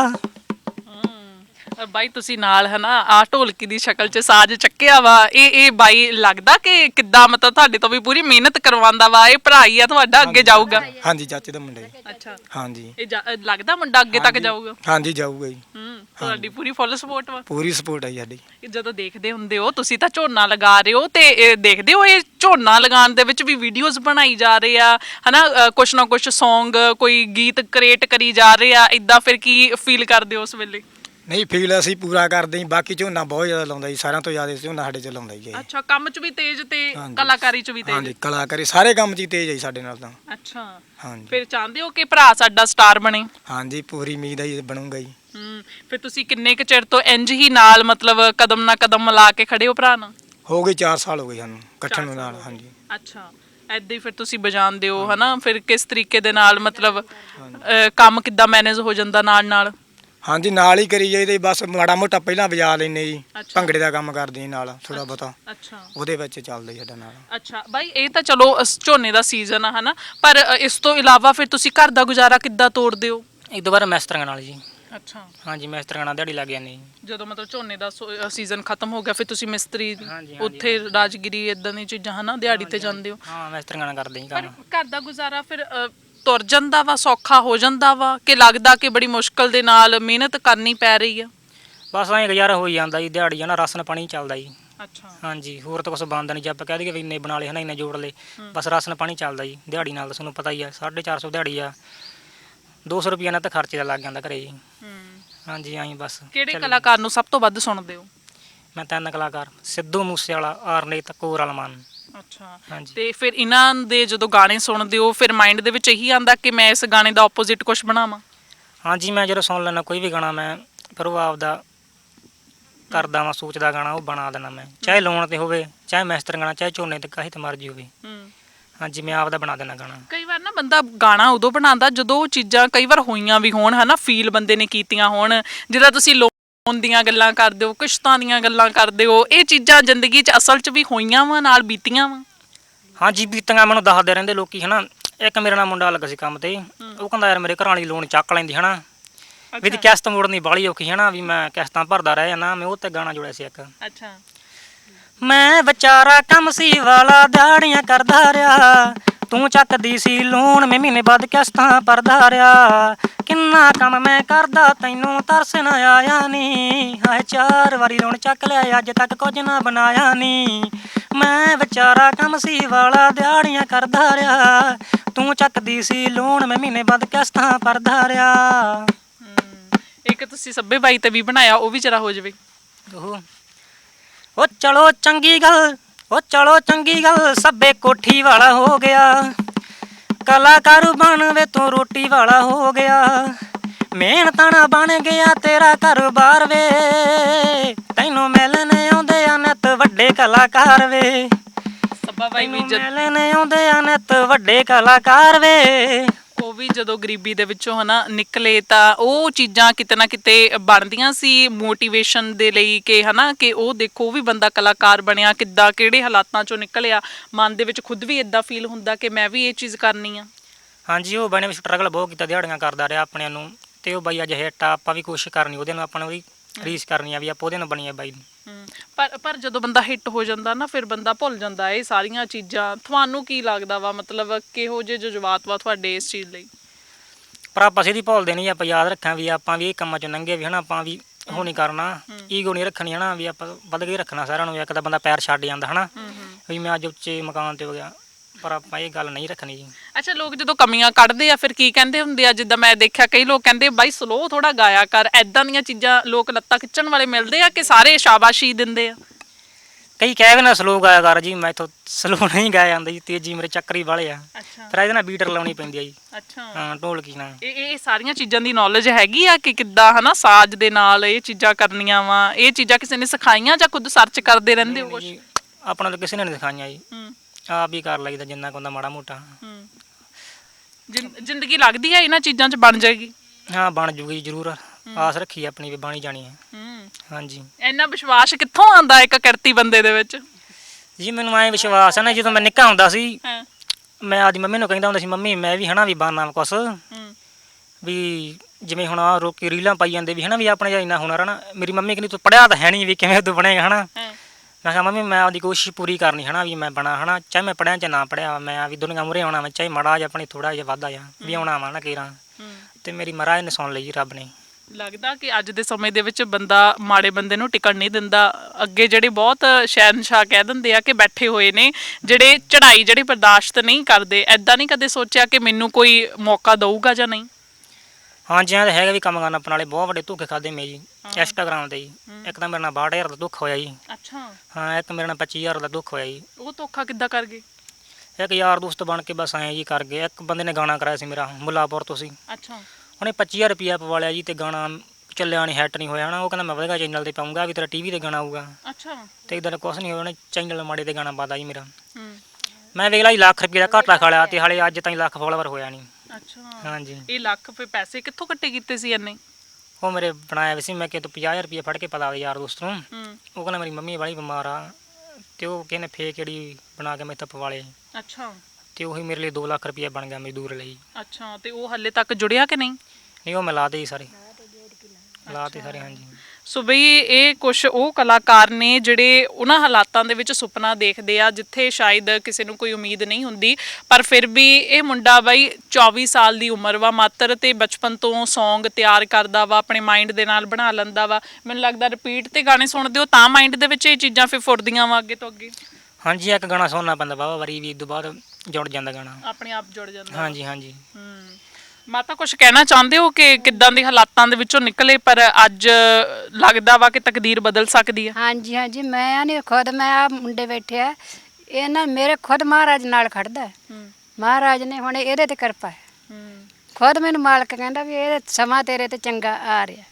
ਬਾਈ ਤੁਸੀਂ ਨਾਲ ਹਨਾ ਆ ਢੋਲਕੀ ਦੀ ਸ਼ਕਲ 'ਚ ਸਾਜ਼ ਚੱਕਿਆ ਵਾ। ਇਹ ਇਹ ਬਾਈ ਲੱਗਦਾ ਕਿ ਕਿੱਦਾਂ ਮਤਲਬ ਤੁਹਾਡੇ ਤੋਂ ਵੀ ਪੂਰੀ ਮਿਹਨਤ ਕਰਵਾਉਂਦਾ ਵਾ ਇਹ ਭਰਾ ਹੀ ਆ ਤੁਹਾਡਾ ਅੱਗੇ ਜਾਊਗਾ? ਹਾਂਜੀ ਚਾਚੇ ਦਾ ਮੁੰਡਾ ਜੀ। ਅੱਛਾ। ਹਾਂਜੀ। ਇਹ ਜਾ- ਅ, ਲੱਗਦਾ ਮੁੰਡਾ ਅੱਗੇ ਤੱਕ ਜਾਊਗਾ? ਹਾਂਜੀ ਜਾਊਗਾ ਜੀ। ਹੂੰ ਤੁਹਾਡੀ ਪੂਰੀ ਫੁੱਲ ਸਪੋਰਟ ਵਾ। ਪੂਰੀ ਸਪੋਰਟ ਜੀ ਸਾਡੀ। ਇਹ ਜਦੋਂ ਦੇਖਦੇ ਹੁੰਦੇ ਹੋ ਤੁਸੀਂ ਤਾਂ ਝੋਨਾ ਲਗਾ ਰਹੇ ਹੋ ਤੇ ਇਹ ਦੇਖਦੇ ਹੋ ਇਹ ਝੋਨਾ ਲਗਾਉਣ ਦੇ ਵਿੱਚ ਵੀ ਵੀਡੀਓਜ਼ ਬਣਾਈ ਜਾ ਰਹੇ ਆ ਹਨਾ? ਅ, ਕੁਛ ਨਾ ਕੁਛ Song ਕੋਈ ਗੀਤ ਕ੍ਰੀਏਟ ਕਰੀ ਜਾ ਰਹੇ ਆ ਇਦਾਂ ਫਿਰ ਕੀ ਫੀਲ ਕਰਦੇ ਹੋ ਉਸ ਵੇਲੇ? ਨਹੀਂ ਫੀਲ ਅਸੀਂ ਪੂਰਾ ਕਰਦੇ ਹਾਂ ਬਾਕੀ ਝੋਨਾ ਬਹੁਤ ਜ਼ਿਆਦਾ ਲਾਉਂਦਾ ਜੀ ਸਾਰਿਆਂ ਤੋਂ ਜ਼ਿਆਦਾ ਝੋਨਾ ਸਾਡੇ ਚ ਲਾਉਂਦਾ ਜੀ ਇਹ। ਅੱਛਾ ਕੰਮ 'ਚ ਵੀ ਤੇਜ਼ ਤੇ ਹਾਂਜੀ। ਕਲਾਕਾਰੀ 'ਚ ਵੀ ਤੇਜ਼? ਹਾਂਜੀ ਕਲਾਕਾਰੀ ਸਾਰੇ ਕੰਮ 'ਚ ਹੀ ਤੇਜ਼ ਹੈ ਜੀ ਸਾਡੇ ਨਾਲ ਤਾਂ। ਅੱਛਾ। ਹਾਂਜੀ। ਫਿਰ ਚਾਹੁੰਦੇ ਹੋ ਕਿ ਭਰਾ ਸਾਡਾ ਸਟਾਰ ਬਣੇ? ਹਾਂਜੀ ਪੂਰੀ ਉਮੀਦ ਹੈ ਜੀ ਬਣੂਗਾ ਜੀ। ਹੂੰ ਫਿਰ ਤੁਸੀਂ ਕਿੰਨੇ ਕੁ ਚਿਰ ਤੋਂ ਇੰਜ ਹੀ ਨਾਲ ਮਤਲਬ ਕਦਮ ਨਾ ਕਦਮ ਮਿਲਾ ਕੇ ਖੜੇ ਹੋ ਭਰਾ ਨਾਲ? ਹੋ ਗਏ 4 ਸਾਲ ਹੋ ਗਏ ਸਾਨੂੰ ਇਕੱਠੇ ਨੂੰ ਨਾਲ। ਹਾਂਜੀ। ਅੱਛਾ ਐਦਾਂ ਹੀ ਫਿਰ ਤੁਸੀਂ ਵਜਾਉਂਦੇ ਹੋ ਹਨਾ? ਫਿਰ ਕਿਸ ਤਰੀਕੇ ਦੇ ਨਾਲ ਮਤਲਬ ਅ, ਕੰਮ ਕਿੱਦਾਂ ਮੈਨੇਜ ਹੋ ਜਾਂਦਾ ਨਾਲ ਨਾਲ ਹਾਂਜੀ ਨਾਲ ਹੀ ਕਰੀ ਜਾਈਦੇ ਬਸ ਮਾੜਾ ਮੋਟਾ ਪਹਿਲਾਂ ਵਜਾ ਲੈਨੇ ਜੀ ਅੱਛਾ। ਭੰਗੜੇ ਦਾ ਕੰਮ ਕਰਦੇ ਜੀ ਨਾਲ ਥੋੜਾ ਬਹੁਤਾ। ਅੱਛਾ। ਉਹਦੇ ਵਿੱਚ ਚੱਲਦਾ ਜੀ ਸਾਡਾ ਨਾਲ। ਅੱਛਾ ਬਾਈ ਇਹ ਤਾਂ ਚਲੋ ਅਸ- ਝੋਨੇ ਦਾ ਸੀਜ਼ਨ ਆ ਹਨਾ। ਪਰ ਅ, ਇਸ ਤੋਂ ਇਲਾਵਾ ਫਿਰ ਤੁਸੀਂ ਘਰ ਦਾ ਗੁਜ਼ਾਰਾ ਕਿੱਦਾਂ ਤੋਰਦੇ ਹੋ? ਇੱਕ ਦੋ ਵਾਰ ਮਿਸਤਰੀਆਂ ਨਾਲ ਜੀ। ਅੱਛਾ। ਹਾਂਜੀ ਮਿਸਤਰੀਆਂ ਨਾਲ ਦਿਹਾੜੀ ਲੱਗ ਜਾਂਦੀ ਜੀ। ਜਦੋਂ ਮਤਲਬ ਝੋਨੇ ਦਾ ਸੀਜ਼ਨ ਖਤਮ ਹੋ ਗਿਆ ਫਿਰ ਤੁਸੀਂ ਮਿਸਤਰੀ ਹਾਂਜੀ, ਉੱਥੇ ਰਾਜਗੀਰੀ ਇਦਾਂ ਦੀਆਂ ਚੀਜ਼ਾਂ ਹਨਾ ਦਿਹਾੜੀ ਤੇ ਜਾਂਦੇ ਹੋ? ਹਾਂ ਮਿਸਤਰੀਆਂ ਨਾਲ ਕਰਦੇ ਜੀ ਪਰ ਕੰਮ। ਘਰ ਦਾ ਗੁਜ਼ਾਰਾ ਫਿਰ ਅ, ਤੁਰ ਜਾਂਦਾ ਵਾ ਸੌਖਾ ਹੋ ਜਾਂਦਾ ਵਾ ਕਿ ਲੱਗਦਾ ਕਿ ਬੜੀ ਮੁਸ਼ਕਲ ਦੇ ਨਾਲ ਮਿਹਨਤ ਕਰਨੀ ਪੈ ਰਹੀ ਆ? ਬਸ ਐਂ ਗੁਜ਼ਾਰਾ ਹੋਈ ਜਾਂਦਾ ਜੀ ਦਿਹਾੜੀ ਨਾ ਰਸਨ ਪਾਣੀ ਚੱਲਦਾ ਜੀ। ਅੱਛਾ। ਹਾਂਜੀ ਹੋਰ ਤਾਂ ਕੁਝ ਬਣਦਾ ਨਹੀਂ ਜੇ ਆਪਾਂ ਕਹਿ ਦਈਏ ਵੀ ਇੰਨੇ ਬਣਾ ਲਏ ਹਨਾ ਇੰਨੇ ਜੋੜ ਲਏ ਬਸ ਰਸਨ ਪਾਣੀ ਚੱਲਦਾ ਜੀ ਦਿਹਾੜੀ ਨਾਲ ਤਾਂ ਤੁਹਾਨੂੰ ਪਤਾ ਹੀ ਆ 450 ਦਿਹਾੜੀ ਆ 200 ਰੁਪਈਆ ਨਾਲ ਤਾਂ ਖਰਚੇ ਦਾ ਲੱਗ ਜਾਂਦਾ ਘਰੇ ਜੀ। ਹਾਂਜੀ ਐਂ ਬਸ ਕਿਹੜੇ। ਕਲਾਕਾਰ ਨੂੰ ਸਭ ਤੋਂ ਵੱਧ ਸੁਣਦੇ ਹੋ? ਮੈਂ ਤਿੰਨ ਕਲਾਕਾਰ ਸਿੱਧੂ ਮੂਸੇਵਾਲਾ ਆਰਨੇਤ ਕੋਰ ਅਲਮਾਨ ਅੱਛਾ। ਹਾਂਜੀ। ਤੇ ਫਿਰ ਇਹਨਾਂ ਦੇ ਜਦੋਂ ਗਾਣੇ ਸੁਣਦੇ ਹੋ ਫਿਰ ਮਾਈਂਡ ਦੇ ਵਿੱਚ ਇਹੀ ਆਂਦਾ ਕਿ ਮੈਂ ਇਸ ਗਾਣੇ ਦਾ ਆਪੋਜ਼ਿਟ ਕੁਝ ਬਣਾਵਾਂ? ਹਾਂਜੀ ਮੈਂ ਜਦੋਂ ਸੁਣ ਲੈਣਾ ਕੋਈ ਵੀ ਗਾਣਾ ਮੈਂ ਫਿਰ ਉਹ ਆਪਦਾ ਕਰਦਾ ਵਾਂ ਸੋਚਦਾ ਗਾਣਾ ਉਹ ਬਣਾ ਦੇਣਾ ਮੈਂ। ਚਾਹੇ ਲੋਨ ਤੇ ਹੋਵੇ ਚਾਹੇ ਮੈਸਤਰ ਗਾਣਾ ਚਾਹੇ ਝੋਨੇ ਤੇ ਕਾਹੇ ਤੇ ਮਰਜ਼ੀ ਹੋਵੇ। ਹੂੰ। ਹਾਂਜੀ ਮੈਂ ਆਪਦਾ ਬਣਾ ਦੇਣਾ ਗਾਣਾ। ਕਈ ਵਾਰ ਨਾ ਬੰਦਾ ਗਾਣਾ ਉਦੋਂ ਬਣਾਉਂਦਾ ਜਦੋਂ ਉਹ ਚੀਜ਼ਾਂ ਕਈ ਵਾਰ ਹੋਈਆਂ ਵੀ ਹੋਣ ਹਨਾ ਫੀਲ ਬੰਦੇ ਨੇ ਕੀਤੀਆਂ ਹੋਣ ਜਿਹੜਾ ਤੁਸੀਂ ਲੋਨ ਦੀਆਂ ਗੱਲਾਂ ਕਰਦੇ ਹੋ ਕਿਸ਼ਤਾਂ ਦੀਆਂ ਗੱਲਾਂ ਕਰਦੇ ਹੋ ਇਹ ਚੀਜ਼ਾਂ ਜ਼ਿੰਦਗੀ 'ਚ ਅਸਲ 'ਚ ਵੀ ਹੋਈਆਂ ਵਾ ਨਾਲ ਬੀਤੀਆਂ ਵਾ? ਹਾਂਜੀ ਬੀਤੀਆਂ ਮੈਨੂੰ ਦੱਸਦੇ ਰਹਿੰਦੇ ਲੋਕੀ ਹਨਾ? ਇੱਕ ਮੇਰੇ ਨਾਲ ਮੁੰਡਾ ਲੱਗਾ ਸੀ ਕੰਮ ਤੇ ਉਹ ਕਹਿੰਦਾ ਯਾਰ ਮੇਰੇ ਘਰ ਵਾਲੀ ਲੋਨ ਚੱਕ ਲੈਂਦੀ ਹਨਾ? ਵੀ ਦੀ ਕਿਸ਼ਤ ਮੋੜਨੀ ਬਾਲੀ ਔਖੀ ਹਨਾ? ਵੀ ਮੈਂ ਕਿਸ਼ਤਾਂ ਭਰਦਾ ਰਹਿ ਜਾਣਾ ਮੈਂ ਉਹ ਤੇ ਗਾਣਾ ਜੋੜਿਆ ਸੀ ਇੱਕ। ਅੱਛਾ। ਮੈਂ ਵਿਚਾਰਾ ਕੰਮ ਸੀ ਵਾਲਾ ਦਿਹਾੜੀਆਂ ਕਰਦਾ ਰਿਹਾ। ਤੂੰ ਚੱਕਦੀ ਸੀ ਲੋਨ ਮੈਂ ਮਹੀਨੇ ਬਾਅਦ ਕਿਸ਼ਤਾਂ ਭਰਦਾ ਰਿਹਾ ਕਿੰਨਾ ਕੰਮ ਮੈਂ ਕਰਦਾ ਤੈਨੂੰ ਤਰਸ ਨਾ ਆਇਆ ਨੀ। ਹਾਏ ਚਾਰ ਵਾਰੀ ਲੋਨ ਚੱਕ ਲਿਆ ਅੱਜ ਤੱਕ ਕੁਝ ਨਾ ਬਣਾਇਆ ਨੀ। ਮੈਂ ਵਿਚਾਰਾ ਕੰਮ ਸੀ ਵਾਲਾ ਦਿਹਾੜੀਆਂ ਕਰਦਾ ਰਿਹਾ। ਤੂੰ ਚੱਕਦੀ ਸੀ ਲੋਨ ਮੈਂ ਮਹੀਨੇ ਬਾਅਦ ਕਿਸ਼ਤਾਂ ਭਰਦਾ ਹਮ, ਇੱਕ ਤੁਸੀਂ ਸੱਬੇ ਬਾਈ ਤੇ ਵੀ ਬਣਾਇਆ ਉਹ ਵੀ ਜਰਾ ਹੋ ਜਾਵੇ। ਉਹ ਉਹ ਚਲੋ ਚੰਗੀ ਗੱਲ ਉਹ ਚਲੋ ਚੰਗੀ ਗੱਲ ਸੱਬੇ ਕੋਠੀ ਵਾਲਾ ਹੋ ਗਿਆ। ਕਲਾਕਾਰ ਬਣ ਵੇ ਤੂੰ ਰੋਟੀ ਵਾਲਾ ਹੋ ਗਿਆ। ਮਿਹਨਤਾਂ ਨਾਲ ਬਣ ਗਿਆ ਤੇਰਾ ਘਰ-ਬਾਰ ਵੇ। ਤੈਨੂੰ ਮਿਲਣ ਆਉਂਦੇ ਆ ਨਿਤ ਵੱਡੇ ਕਲਾਕਾਰ ਵੇ। ਸੱਬਾ ਬਾਈ ਮਿਲਣ ਆਉਂਦੇ ਆ ਨਿਤ ਵੱਡੇ ਕਲਾਕਾਰ ਵੇ। ਉਹ ਵੀ ਜਦੋਂ ਗਰੀਬੀ ਦੇ ਵਿੱਚੋਂ ਹਨਾ ਨਿਕਲੇ ਤਾਂ ਉਹ ਚੀਜ਼ਾਂ ਕਿਤੇ ਨਾ ਕਿਤੇ ਬਣਦੀਆਂ ਸੀ ਮੋਟੀਵੇਸ਼ਨ ਦੇ ਲਈ ਕਿ ਹਨਾ ਕਿ ਉਹ ਦੇਖੋ ਉਹ ਵੀ ਬੰਦਾ ਕਲਾਕਾਰ ਬਣਿਆ ਕਿੱਦਾਂ ਕਿਹੜੇ ਹਾਲਾਤਾਂ ਚੋਂ ਨਿਕਲਿਆ ਮਨ ਦੇ ਵਿੱਚ ਖੁਦ ਵੀ ਇਦਾਂ ਫੀਲ ਹੁੰਦਾ ਕਿ ਮੈਂ ਵੀ ਇਹ ਚੀਜ਼ ਕਰਨੀ ਆ ਹਾਂਜੀ ਉਹ ਬਣੇ ਵੀ ਸਟਰਗਲ ਬਹੁਤ ਕੀਤਾ ਦਿਹਾੜੀਆਂ ਕਰਦਾ ਰਿਹਾ ਆਪਣੇ ਨੂੰ ਤੇ ਉਹ ਬਾਈ ਅੱਜ ਹਿੱਟ ਆ ਆਪਾਂ ਵੀ ਕੋਸ਼ਿਸ਼ ਕਰਨੀ ਉਹਦੇ ਨਾਲ ਆਪਾਂ ਨੂੰ ਉਹਦੀ ਰੀਸ ਕਰਨੀ ਆ ਵੀ ਆਪਾਂ ਉਹਦੇ ਨਾਲ ਬਣੀਏ ਬਾਈ ਨੂੰ। ਹਮ, ਪਰ ਪਰ ਜਦੋਂ ਬੰਦਾ ਹਿੱਟ ਹੋ ਜਾਂਦਾ ਨਾ ਫਿਰ ਬੰਦਾ ਭੁੱਲ ਜਾਂਦਾ ਇਹ ਸਾਰੀਆਂ ਚੀਜ਼ਾਂ। ਤੁਹਾਨੂੰ ਕੀ ਲੱਗਦਾ ਵਾ? ਮਤਲਬ ਕਿਹੋ ਜਿਹੇ ਜਜ਼ਬਾਤ ਵਾ ਤੁਹਾਡੇ ਇਸ ਚੀਜ਼ ਲਈ? ਪਰ ਆਪਾਂ ਸਿੱਧੀ ਭੁੱਲਦੇ ਨਹੀਂ ਆਪਾਂ ਯਾਦ ਰੱਖਾਂ ਵੀ ਆਪਾਂ ਵੀ ਇਹ ਕੰਮਾਂ ਚੋਂ ਲੰਘੇ ਵੀ ਹਨਾ ਆਪਾਂ ਵੀ ਉਹ ਨਹੀਂ ਕਰਨਾ। ਈਗੋ ਨਹੀਂ ਰੱਖਣੀ ਹਨਾ ਵੀ ਆਪਾਂ ਵੱਧ ਕੇ ਰੱਖਣਾ ਸਾਰਿਆਂ ਨੂੰ ਇੱਕ ਤਾਂ ਬੰਦਾ ਪੈਰ ਛੱਡ ਜਾਂਦਾ ਹਨਾ। ਵੀ ਮੈਂ ਅੱਜ ਉੱਚੇ ਮਕਾਨ ਤੇ ਹੋ ਗਿਆ ਪਰ ਆਪਾਂ ਇਹ ਗੱਲ ਨਹੀਂ ਰੱਖਣੀ ਜੀ। ਅੱਛਾ ਲੋਕ ਜਦੋਂ ਕਮੀਆਂ ਕੱਢਦੇ ਆ ਫਿਰ ਕੀ ਕਹਿੰਦੇ ਹੁੰਦੇ ਆ? ਜਿੱਦਾਂ ਮੈਂ ਦੇਖਿਆ ਕਈ ਲੋਕ ਕਹਿੰਦੇ ਬਾਈ ਸਲੋ ਥੋੜਾ ਗਾਇਆ ਕਰ। ਐਦਾਂ ਦੀਆਂ ਚੀਜ਼ਾਂ ਲੋਕ ਲੱਤਾਂ ਖਿੱਚਣ ਵਾਲੇ ਮਿਲਦੇ ਆ ਕਿ ਸਾਰੇ ਸ਼ਾਬਾਸ਼ੀ ਦਿੰਦੇ ਆ? ਕਈ ਕਹਿ ਵੀ ਨਾ ਸਲੋ ਗਾਇਆ ਕਰ ਜੀ ਮੈਂ ਇੱਥੋਂ ਸਲੋ ਨਹੀਂ ਗਾਇਆ ਜਾਂਦਾ ਜੀ ਤੇਜ਼ੀ ਮੇਰੇ ਚੱਕਰੀ ਵਾਲੇ ਆ। ਅੱਛਾ। ਫਿਰ ਇਹਦੇ ਨਾਲ ਬੀਟਰ ਲਾਉਣੀ ਪੈਂਦੀ ਆ ਜੀ। ਅੱਛਾ। ਹਾਂ ਢੋਲਕੀ ਨਾਲ ਇਹ ਇਹ ਸਾਰੀਆਂ ਚੀਜ਼ਾਂ ਦੀ ਨੌਲੇਜ ਹੈਗੀ ਆ ਕਿ ਕਿੱਦਾਂ ਹਨਾ ਸਾਜ਼ ਦੇ ਨਾਲ ਇਹ ਚੀਜ਼ਾਂ ਕਰਨੀਆਂ ਵਾ? ਇਹ ਚੀਜ਼ਾਂ ਕਿਸੇ ਨੇ ਸਿਖਾਈਆਂ ਜਾਂ ਖੁਦ ਸਰਚ ਕਰਦੇ ਰਹਿੰਦੇ ਹੋ ਕੁਝ ਜੀ ਆਪਣਾ ਤਾਂ ਕਿਸੇ ਨੇ ਨਹੀਂ ਸਿਖਾਈਆਂ ਜੀ। ਹੂੰ। ਆਪ ਹੀ ਕਰ ਲਈਦਾ ਜਿੰਨਾ ਕੁ ਹੁੰਦਾ ਮਾੜਾ ਮੋਟਾ। ਹੂੰ। ਜ਼ਿੰ- ਜ਼ਿੰਦਗੀ ਲੱਗਦੀ ਹੈ ਇਹਨਾਂ ਚੀਜ਼ਾਂ 'ਚ ਬਣ ਜਾਏਗੀ। ਹਾਂ ਬਣ ਜੂਗੀ ਜ਼ਰੂਰ। ਆਸ ਰੱਖੀ ਆਪਣੀ ਵੀ ਬਾਣੀ ਜਾਣੀ ਹੈ ਹੂੰ। ਹਾਂਜੀ। ਇੰਨਾ ਵਿਸ਼ਵਾਸ ਕਿੱਥੋਂ ਆਉਂਦਾ ਇੱਕ ਕਿਰਤੀ ਬੰਦੇ ਦੇ ਵਿੱਚ? ਜੀ ਮੈਨੂੰ ਐ ਵਿਸ਼ਵਾਸ ਹੈ ਨਾ ਜਦੋਂ ਮੈਂ ਨਿੱਕਾ ਹੁੰਦਾ ਸੀ ਹਾਂ। ਮੈਂ ਆਦੀ ਮੰਮੀ ਨੂੰ ਕਹਿੰਦਾ ਹੁੰਦਾ ਸੀ ਮੰਮੀ ਮੈਂ ਵੀ ਹਨਾ ਵੀ ਬਾਨਾ ਕੁਛ। ਹੂੰ। ਵੀ ਜਿਵੇਂ ਹੁਣ ਆ ਰੋਕੀ ਰੀਲਾਂ ਪਾਈ ਜਾਂਦੇ ਵੀ ਹਨਾ ਵੀ ਆਪਣੇ ਜਿਹਾ ਇੰਨਾ ਹੁਨਰ ਹੈ ਨਾ ਮੇਰੀ ਮੰਮੀ ਕਹਿੰਦੀ ਤੂੰ ਪੜਿਆ ਤਾਂ ਹੈ ਨਹੀਂ ਵੀ ਕਿਵੇਂ ਤੂੰ ਬਣੇਗਾ ਹਨਾ? ਹਾਂ। ਮੈਂ ਕਿਹਾ ਮੰਮੀ ਮੈਂ ਆਪਦੀ ਕੋਸ਼ਿਸ਼ ਪੂਰੀ ਕਰਨੀ ਹਨਾ ਵੀ ਮੈਂ ਬਣਾ ਹਨਾ ਚਾਹੇ ਮੈਂ ਪੜਿਆ ਚਾਹੇ ਨਾ ਪੜਿਆ ਮੈਂ ਵੀ ਦੁਨੀਆ ਮੁਰੇ ਆਉਣਾ ਮੈਂ ਚਾਹੇ ਮੜਾ ਜਾਂ ਆਪਣੀ ਥੋੜਾ ਜਿਹਾ ਵਾਧਾ ਜਾਂ ਵੀ ਆਉਣਾ ਵਾ ਨਾ ਕੇਰਾਂ। ਤੇ ਮੇਰੀ ਮਹਾਰਾਜ ਨੇ ਸੁਣ ਲਈ ਰੱਬ ਨੇ। ਲੱਗਦਾ ਕਿ ਅੱਜ ਦੇ ਸਮੇਂ ਦੇ ਵਿੱਚ ਬੰਦਾ ਮਾੜੇ ਬੰਦੇ ਨੂੰ ਟਿਕਣ ਨਹੀਂ ਦਿੰਦਾ। ਅੱਗੇ ਜਿਹੜੇ ਬਹੁਤ ਸ਼ਹਿਨशाह ਕਹਿ ਦਿੰਦੇ ਆ ਕਿ ਬੈਠੇ ਹੋਏ ਨੇ ਜਿਹੜੇ ਚੜ੍ਹਾਈ ਜਿਹੜੀ ਬਰਦਾਸ਼ਤ ਨਹੀਂ ਕਰਦੇ ਐਦਾਂ ਨਹੀਂ ਕਦੇ ਸੋਚਿਆ ਕਿ ਮੈਨੂੰ ਕੋਈ ਮੌਕਾ ਦਊਗਾ ਜਾਂ ਨਹੀਂ? ਹਾਂਜੀ ਤਾਂ ਹੈਗਾ ਵੀ ਕੰਮ ਕਰਨ ਆਪਣੇ ਵਾਲੇ ਬਹੁਤ ਵੱਡੇ ਧੋਖੇ ਖਾਦੇ ਮੈਂ ਜੀ ਇੰਸਟਾਗ੍ਰਾਮ ਤੇ ਜੀ। ਇੱਕ ਤਾਂ ਮੇਰੇ ਨਾਲ 62000 ਦਾ ਦੁੱਖ ਹੋਇਆ ਜੀ। ਅੱਛਾ। ਹਾਂ ਇੱਕ ਮੇਰੇ ਨਾਲ 25000 ਦਾ ਦੁੱਖ ਹੋਇਆ ਜੀ। ਉਹ ਧੋਖਾ ਕਿੱਦਾਂ ਕਰ ਗਏ? ਇੱਕ ਯਾਰ ਦੋਸਤ ਬਣ ਕੇ ਬਸ ਐਂ ਜੀ ਕਰ ਗਏ। ਇੱਕ ਬੰਦੇ ਨੇ ਗਾਣਾ ਕਰਾਇਆ ਸੀ ਮੇਰਾ ਮੁੱਲਾਪੁਰ ਤੋਂ ਸੀ। ਅੱਛਾ। ਉਹਨੇ 25000 ਰੁਪਿਆ ਪਵਾਲਿਆ ਜੀ ਤੇ ਗਾਣਾ ਚੱਲਿਆ ਨਹੀਂ ਹੈਟ ਨਹੀਂ ਹੋਇਆ ਨਾ ਉਹ ਕਹਿੰਦਾ ਮੈਂ ਵਧੇਗਾ ਚੈਨਲ ਤੇ ਪਾਉਂਗਾ ਵੀ ਤੇਰਾ ਟੀਵੀ ਤੇ ਗਾਣਾ ਆਊਗਾ। ਅੱਛਾ। ਤੇ ਇਦਾਂ ਕੁਛ ਨਹੀਂ ਹੋਇਆ ਉਹਨੇ ਚੈਨਲ ਮਾੜੇ ਤੇ ਗਾਣਾ ਪਾਦਾ ਜੀ ਮੇਰਾ। ਹੂੰ। ਮੈਂ ਵੇਖ ਲਾ ਜੀ ਲੱਖ ਰੁਪਏ ਦਾ ਘਾਟਾ ਖਾ ਲਿਆ ਤੇ ਹਾਲੇ ਅੱਜ ਤਾਈਂ ਲੱਖ ਫੋਲੋਵਰ ਹੋਇਆ ਨਹੀਂ। ਅੱਛਾ। ਹਾਂਜੀ। ਇਹ ਲੱਖ ਰੁਪਏ ਪੈਸੇ ਕਿੱਥੋਂ ਕੱਟੇ ਕੀਤੇ ਸੀ ਇੰਨੇ ਉਹ ਮੇਰੇ ਬਣਾਇਆ ਵੀ ਸੀ ਮੈਂ ਕਿ ਤੂੰ 50000 ਰੁਪਏ ਫੜ ਕੇ ਪਤਾ ਯਾਰ ਦੋਸਤ ਨੂੰ। ਹੂੰ। ਉਹ ਕਹਿੰਦਾ ਮੇਰੀ ਮੰਮੀ ਵਾਲੀ ਬਿਮਾਰ ਆ। ਤੇ ਉਹ ਕਹਿੰਨੇ ਫੇਕ ਜਿਹੜੀ ਬਣਾ ਕੇ ਮੈਥੋਂ ਪਵਾਲੇ। ਅੱਛਾ। ਤੇ ਉਹੀ ਮੇਰੇ ਲਈ 2 ਲੱਖ ਰੁਪਏ ਬਣ ਗਿਆ ਮਜ਼ਦੂਰ ਲਈ। ਅੱਛਾ ਤੇ ਉਹ ਹੱਲੇ ਤੱਕ ਜੁੜਿਆ ਕਿ ਨਹੀਂ? ਨਹੀਂ ਉਹ ਮੈਂ ਲਾ ਦੇ ਸਾਰੇ। ਲਾ ਤੇ ਸਾਰੇ ਹਾਂਜੀ। ਸੋ ਬਈ ਇਹ ਕੁਝ ਉਹ ਕਲਾਕਾਰ ਨੇ ਜਿਹੜੇ ਉਹਨਾਂ ਹਾਲਾਤਾਂ ਦੇ ਵਿੱਚ ਸੁਪਨਾ ਦੇਖਦੇ ਆ ਜਿੱਥੇ ਸ਼ਾਇਦ ਕਿਸੇ ਨੂੰ ਕੋਈ ਉਮੀਦ ਨਹੀਂ ਹੁੰਦੀ ਪਰ ਫਿਰ ਵੀ ਇਹ ਮੁੰਡਾ ਬਈ 24 ਸਾਲ ਦੀ ਉਮਰ ਵਾ ਮਾਤਰ ਤੇ ਬਚਪਨ ਤੋਂ Song ਤਿਆਰ ਕਰਦਾ ਵਾ ਆਪਣੇ ਮਾਈਂਡ ਦੇ ਨਾਲ ਬਣਾ ਲੈਂਦਾ ਵਾ। ਮੈਨੂੰ ਲੱਗਦਾ ਰਿਪੀਟ ਤੇ ਗਾਣੇ ਸੁਣਦੇ ਹੋ ਤਾਂ ਮਾਈਂਡ ਦੇ ਵਿੱਚ ਇਹ ਚੀਜ਼ਾਂ ਫਿਰ ਫੁਰਦੀਆਂ ਵਾ ਅੱਗੇ ਤੋਂ ਅੱਗੇ। ਹਾਂਜੀ ਇੱਕ ਗਾਣਾ ਸੁਣਨਾ ਪੈਂਦਾ ਬਾਬਾ ਵਾਰੀ ਵੀ ਤੋਂ ਬਾਅਦ ਜੁੜ ਜਾਂਦਾ ਗਾਣਾ। ਆਪਣੇ ਆਪ ਜੁੜ ਜਾਂਦਾ ਹਾਂਜੀ ਹਾਂਜੀ। ਹੂੰ। ਮਾਤਾ ਕੁਝ ਕਹਿਣਾ ਚਾਹੁੰਦੇ ਹੋ ਕਿ ਕਿੱਦਾਂ ਦੇ ਹਾਲਾਤਾਂ ਦੇ ਵਿੱਚੋਂ ਨਿਕਲੇ ਪਰ ਅੱਜ ਲੱਗਦਾ ਵਾ ਕਿ ਤਕਦੀਰ ਬਦਲ ਸਕਦੀ ਹੈ ਹਾਂਜੀ ਹਾਂਜੀ ਮੈਂ ਨਹੀਂ ਖੁਦ ਮੈਂ ਆ ਮੁੰਡੇ ਬੈਠੇ ਆ। ਇਹ ਨਾ ਮੇਰੇ ਖੁਦ ਮਹਾਰਾਜ ਨਾਲ ਖੜਦਾ ਮਹਾਰਾਜ ਨੇ ਹੁਣ ਇਹਦੇ ਤੇ ਕਿਰਪਾ ਹੈ। ਖੁਦ ਮੈਨੂੰ ਮਾਲਕ ਕਹਿੰਦਾ ਵੀ ਇਹ ਸਮਾਂ ਤੇਰੇ ਤੇ ਚੰਗਾ ਆ ਰਿਹਾ।